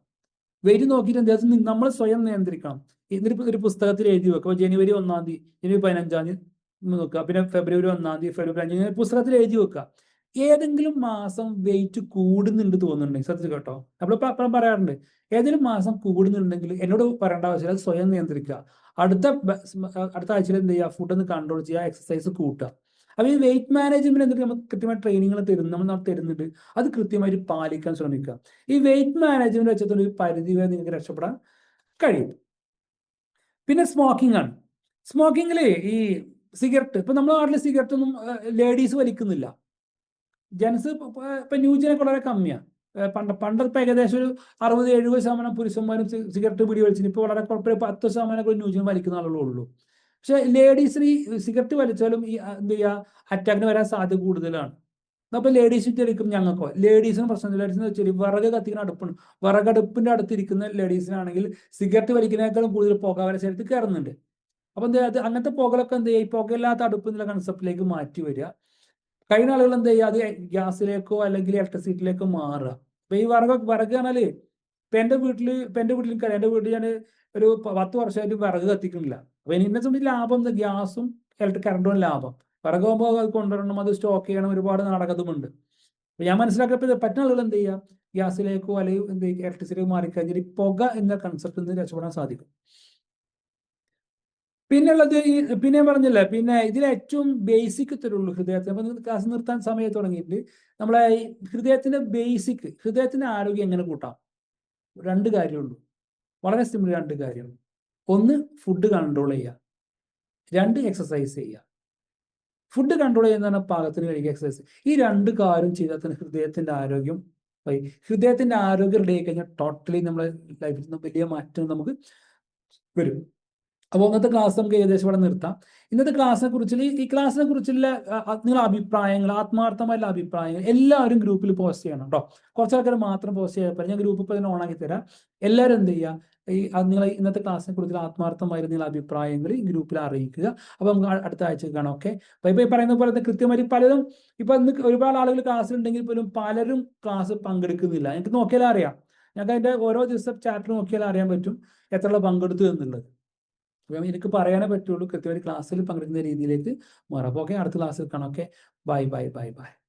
വെയിറ്റ് നോക്കിയിട്ട് എന്താ നമ്മൾ സ്വയം നിയന്ത്രിക്കണം. എന്നിട്ട് ഒരു പുസ്തകത്തിൽ എഴുതി വെക്കുക. ജനുവരി ഒന്നാം തീയതി ജനുവരി പതിനഞ്ചാം തീയതി നോക്കുക. പിന്നെ ഫെബ്രുവരി ഒന്നാം തീയതി ഫെബ്രുവരി അഞ്ചാം തീയതി പുസ്തകത്തിൽ എഴുതി വെക്കുക. ഏതെങ്കിലും മാസം വെയിറ്റ് കൂടുന്നുണ്ട് തോന്നുന്നുണ്ടെങ്കിൽ സത്യത്തിൽ കേട്ടോ. നമ്മൾ അപ്പം പറയാറുണ്ട് ഏതെങ്കിലും മാസം കൂടുന്നുണ്ടെങ്കിൽ എന്നോട് പറയേണ്ട ആവശ്യമില്ല. സ്വയം നിയന്ത്രിക്കുക. അടുത്ത അടുത്ത ആഴ്ചയിൽ എന്ത് ചെയ്യുക? ഫുഡ് ഒന്ന് കൺട്രോൾ ചെയ്യുക. എക്സസൈസ് കൂട്ടുക. അപ്പോൾ ഈ വെയിറ്റ് മാനേജ്മെന്റ് എന്തൊക്കെ നമുക്ക് കൃത്യമായ ട്രെയിനിങ്ങൾ തരുന്നു നമ്മൾ തരുന്നുണ്ട്. അത് കൃത്യമായിട്ട് പാലിക്കാൻ ശ്രമിക്കുക. ഈ വെയിറ്റ് മാനേജ്മെന്റ് വെച്ചിട്ടുള്ള ഒരു പരിധി വരെ നിങ്ങൾക്ക് രക്ഷപ്പെടാൻ കഴിയും. പിന്നെ സ്മോക്കിംഗ് ആണ്. സ്മോക്കിങ്ങിൽ ഈ സിഗരറ്റ് ഇപ്പൊ നമ്മുടെ നാട്ടിൽ സിഗരറ്റ് ഒന്നും ലേഡീസ് വലിക്കുന്നില്ല. ജെൻസ് ഇപ്പൊ ന്യൂജനൊക്കെ വളരെ കമ്മിയാണ് പണ്ട് പണ്ട് ഇപ്പൊ ഏകദേശം ഒരു അറുപത് എഴുപത് ശതമാനം പുരുഷന്മാരും സിഗരറ്റ് പിടി വലിച്ചിന് ഇപ്പൊ വളരെ കുഴപ്പമില്ല പത്ത് ശതമാനം ന്യൂജൻ വലിക്കുന്ന ആളുകളേ ഉള്ളൂ. പക്ഷെ ലേഡീസിന് ഈ സിഗരറ്റ് വലിച്ചാലും ഈ എന്ത് ചെയ്യുക അറ്റാക്കിന് വരാൻ സാധ്യത കൂടുതലാണ്. അപ്പൊ ലേഡീസ് വിചാരിക്കും ഞങ്ങൾക്കോ ലേഡീസിന് പ്രശ്നം ലേഡീസിന് വെച്ചാൽ വിറക് കത്തിക്കുന്ന അടുപ്പാണ് വിറകടുപ്പിന്റെ അടുത്തിരിക്കുന്ന ലേഡീസിനാണെങ്കിൽ സിഗരറ്റ് വലിക്കുന്നതിനേക്കാളും കൂടുതൽ പുക വരെ ശരീരത്തിൽ കയറുന്നുണ്ട്. അപ്പൊ എന്താ അത് അങ്ങനത്തെ പുകകളൊക്കെ എന്ത് ചെയ്യുക ഈ പുകയില്ലാത്ത അടുപ്പ് എന്നുള്ള കൺസെപ്റ്റിലേക്ക് മാറ്റി വരിക. കഴിയുന്ന ആളുകൾ എന്ത് ചെയ്യുക അത് ഗ്യാസിലേക്കോ അല്ലെങ്കിൽ ഇലക്ട്രിസിറ്റിയിലേക്കോ മാറുക. അപ്പൊ ഈ വിറക് വിറക് പറഞ്ഞാൽ ഇപ്പൊ എന്റെ വീട്ടിൽ ഇപ്പൊ എന്റെ വീട്ടിൽ എന്റെ വീട്ടിൽ ഞാൻ ഒരു പത്ത് വർഷമായിട്ട് വിറക് കത്തിക്കുന്നില്ല. അപ്പൊ എന്നെ സംബന്ധിച്ച് ലാഭം ഗ്യാസും ഇലക്ട്രിക് കറണ്ടും ലാഭം. വിറകാകുമ്പോൾ അത് കൊണ്ടുവരണം അത് സ്റ്റോക്ക് ചെയ്യണം ഒരുപാട് നാടകത്തുമുണ്ട് അപ്പൊ ഞാൻ മനസ്സിലാക്കിയപ്പോൾ പറ്റുന്ന ആളുകൾ എന്ത് ചെയ്യുക ഗ്യാസിലേക്കോ അല്ലെങ്കിൽ എന്ത് ഇലക്ട്രിസിറ്റിയിലേക്ക് മാറിക്കഴിഞ്ഞാൽ പുക എന്ന കൺസെപ്റ്റ് നിന്ന് രക്ഷപ്പെടാൻ സാധിക്കും. പിന്നുള്ളത് ഈ പിന്നെ പറഞ്ഞില്ല പിന്നെ ഇതിൽ ഏറ്റവും ബേസിക് തരുള്ളൂ ഹൃദയത്തിന്. അപ്പൊ ക്ലാസ് നിർത്താൻ സമയത്ത് തുടങ്ങിയിട്ട് നമ്മളെ ഈ ഹൃദയത്തിന്റെ ബേസിക് ഹൃദയത്തിന്റെ ആരോഗ്യം എങ്ങനെ കൂട്ടാം? രണ്ട് കാര്യമുള്ളൂ. വളരെ സിമ്പിൾ രണ്ട് കാര്യം ഒന്ന് ഫുഡ് കൺട്രോൾ ചെയ്യുക. രണ്ട് എക്സസൈസ് ചെയ്യുക. ഫുഡ് കൺട്രോൾ ചെയ്യുന്ന പാകത്തിന് കഴിക്കുക എക്സസൈസ് ഈ രണ്ട് കാര്യം ചെയ്താൽ തന്നെ ഹൃദയത്തിന്റെ ആരോഗ്യം പോയി. ഹൃദയത്തിന്റെ ആരോഗ്യം റെഡി ആയി കഴിഞ്ഞാൽ ടോട്ടലി നമ്മുടെ ലൈഫിൽ നിന്ന് വലിയ മാറ്റം നമുക്ക് വരും. അപ്പോൾ ഇന്നത്തെ ക്ലാസ് നമുക്ക് ഏകദേശം ഇവിടെ നിർത്താം. ഇന്നത്തെ ക്ലാസ്സിനെ കുറിച്ചുള്ള ഈ ക്ലാസ്സിനെ കുറിച്ചുള്ള നിങ്ങളുടെ അഭിപ്രായങ്ങൾ ആത്മാർത്ഥമായുള്ള അഭിപ്രായങ്ങൾ എല്ലാവരും ഗ്രൂപ്പിൽ പോസ്റ്റ് ചെയ്യണം കേട്ടോ. കുറച്ച് ആൾക്കാർ മാത്രം പോസ്റ്റ് ചെയ്യാൻ ഞാൻ ഗ്രൂപ്പ് ഇപ്പോൾ തന്നെ ഓണാക്കി തരാം. എല്ലാവരും എന്ത് ചെയ്യുക? ഈ നിങ്ങൾ ഇന്നത്തെ ക്ലാസ്സിനെ കൂടുതൽ ആത്മാർത്ഥമായിരുന്ന നിങ്ങളുടെ അഭിപ്രായങ്ങൾ ഈ ഗ്രൂപ്പിൽ അറിയിക്കുക. അപ്പോൾ നമുക്ക് അടുത്ത ആഴ്ച കാണാം. ഓക്കെ ഇപ്പൊ ഇപ്പോൾ പറയുന്ന പോലെ തന്നെ പലരും ഇപ്പോൾ ഇന്ന് ഒരുപാട് ആളുകൾ ക്ലാസ്സിൽ ഉണ്ടെങ്കിൽ പോലും പലരും ക്ലാസ് പങ്കെടുക്കുന്നില്ല. എനിക്ക് നോക്കിയാലും അറിയാം. ഞങ്ങൾക്ക് അതിന്റെ ഓരോ ദിവസം ചാപ്റ്റർ നോക്കിയാലും അറിയാൻ പറ്റും എത്ര പങ്കെടുത്തു എന്നുള്ളത്. അപ്പം എനിക്ക് പറയാനേ പറ്റുള്ളൂ കൃത്യമായിട്ട് ക്ലാസ്സിൽ പങ്കെടുക്കുന്ന രീതിയിലേക്ക് മാറാം അപ്പോൾ ഓക്കെ അടുത്ത ക്ലാസ്സിൽ കാണാം. Okay bye bye bye bye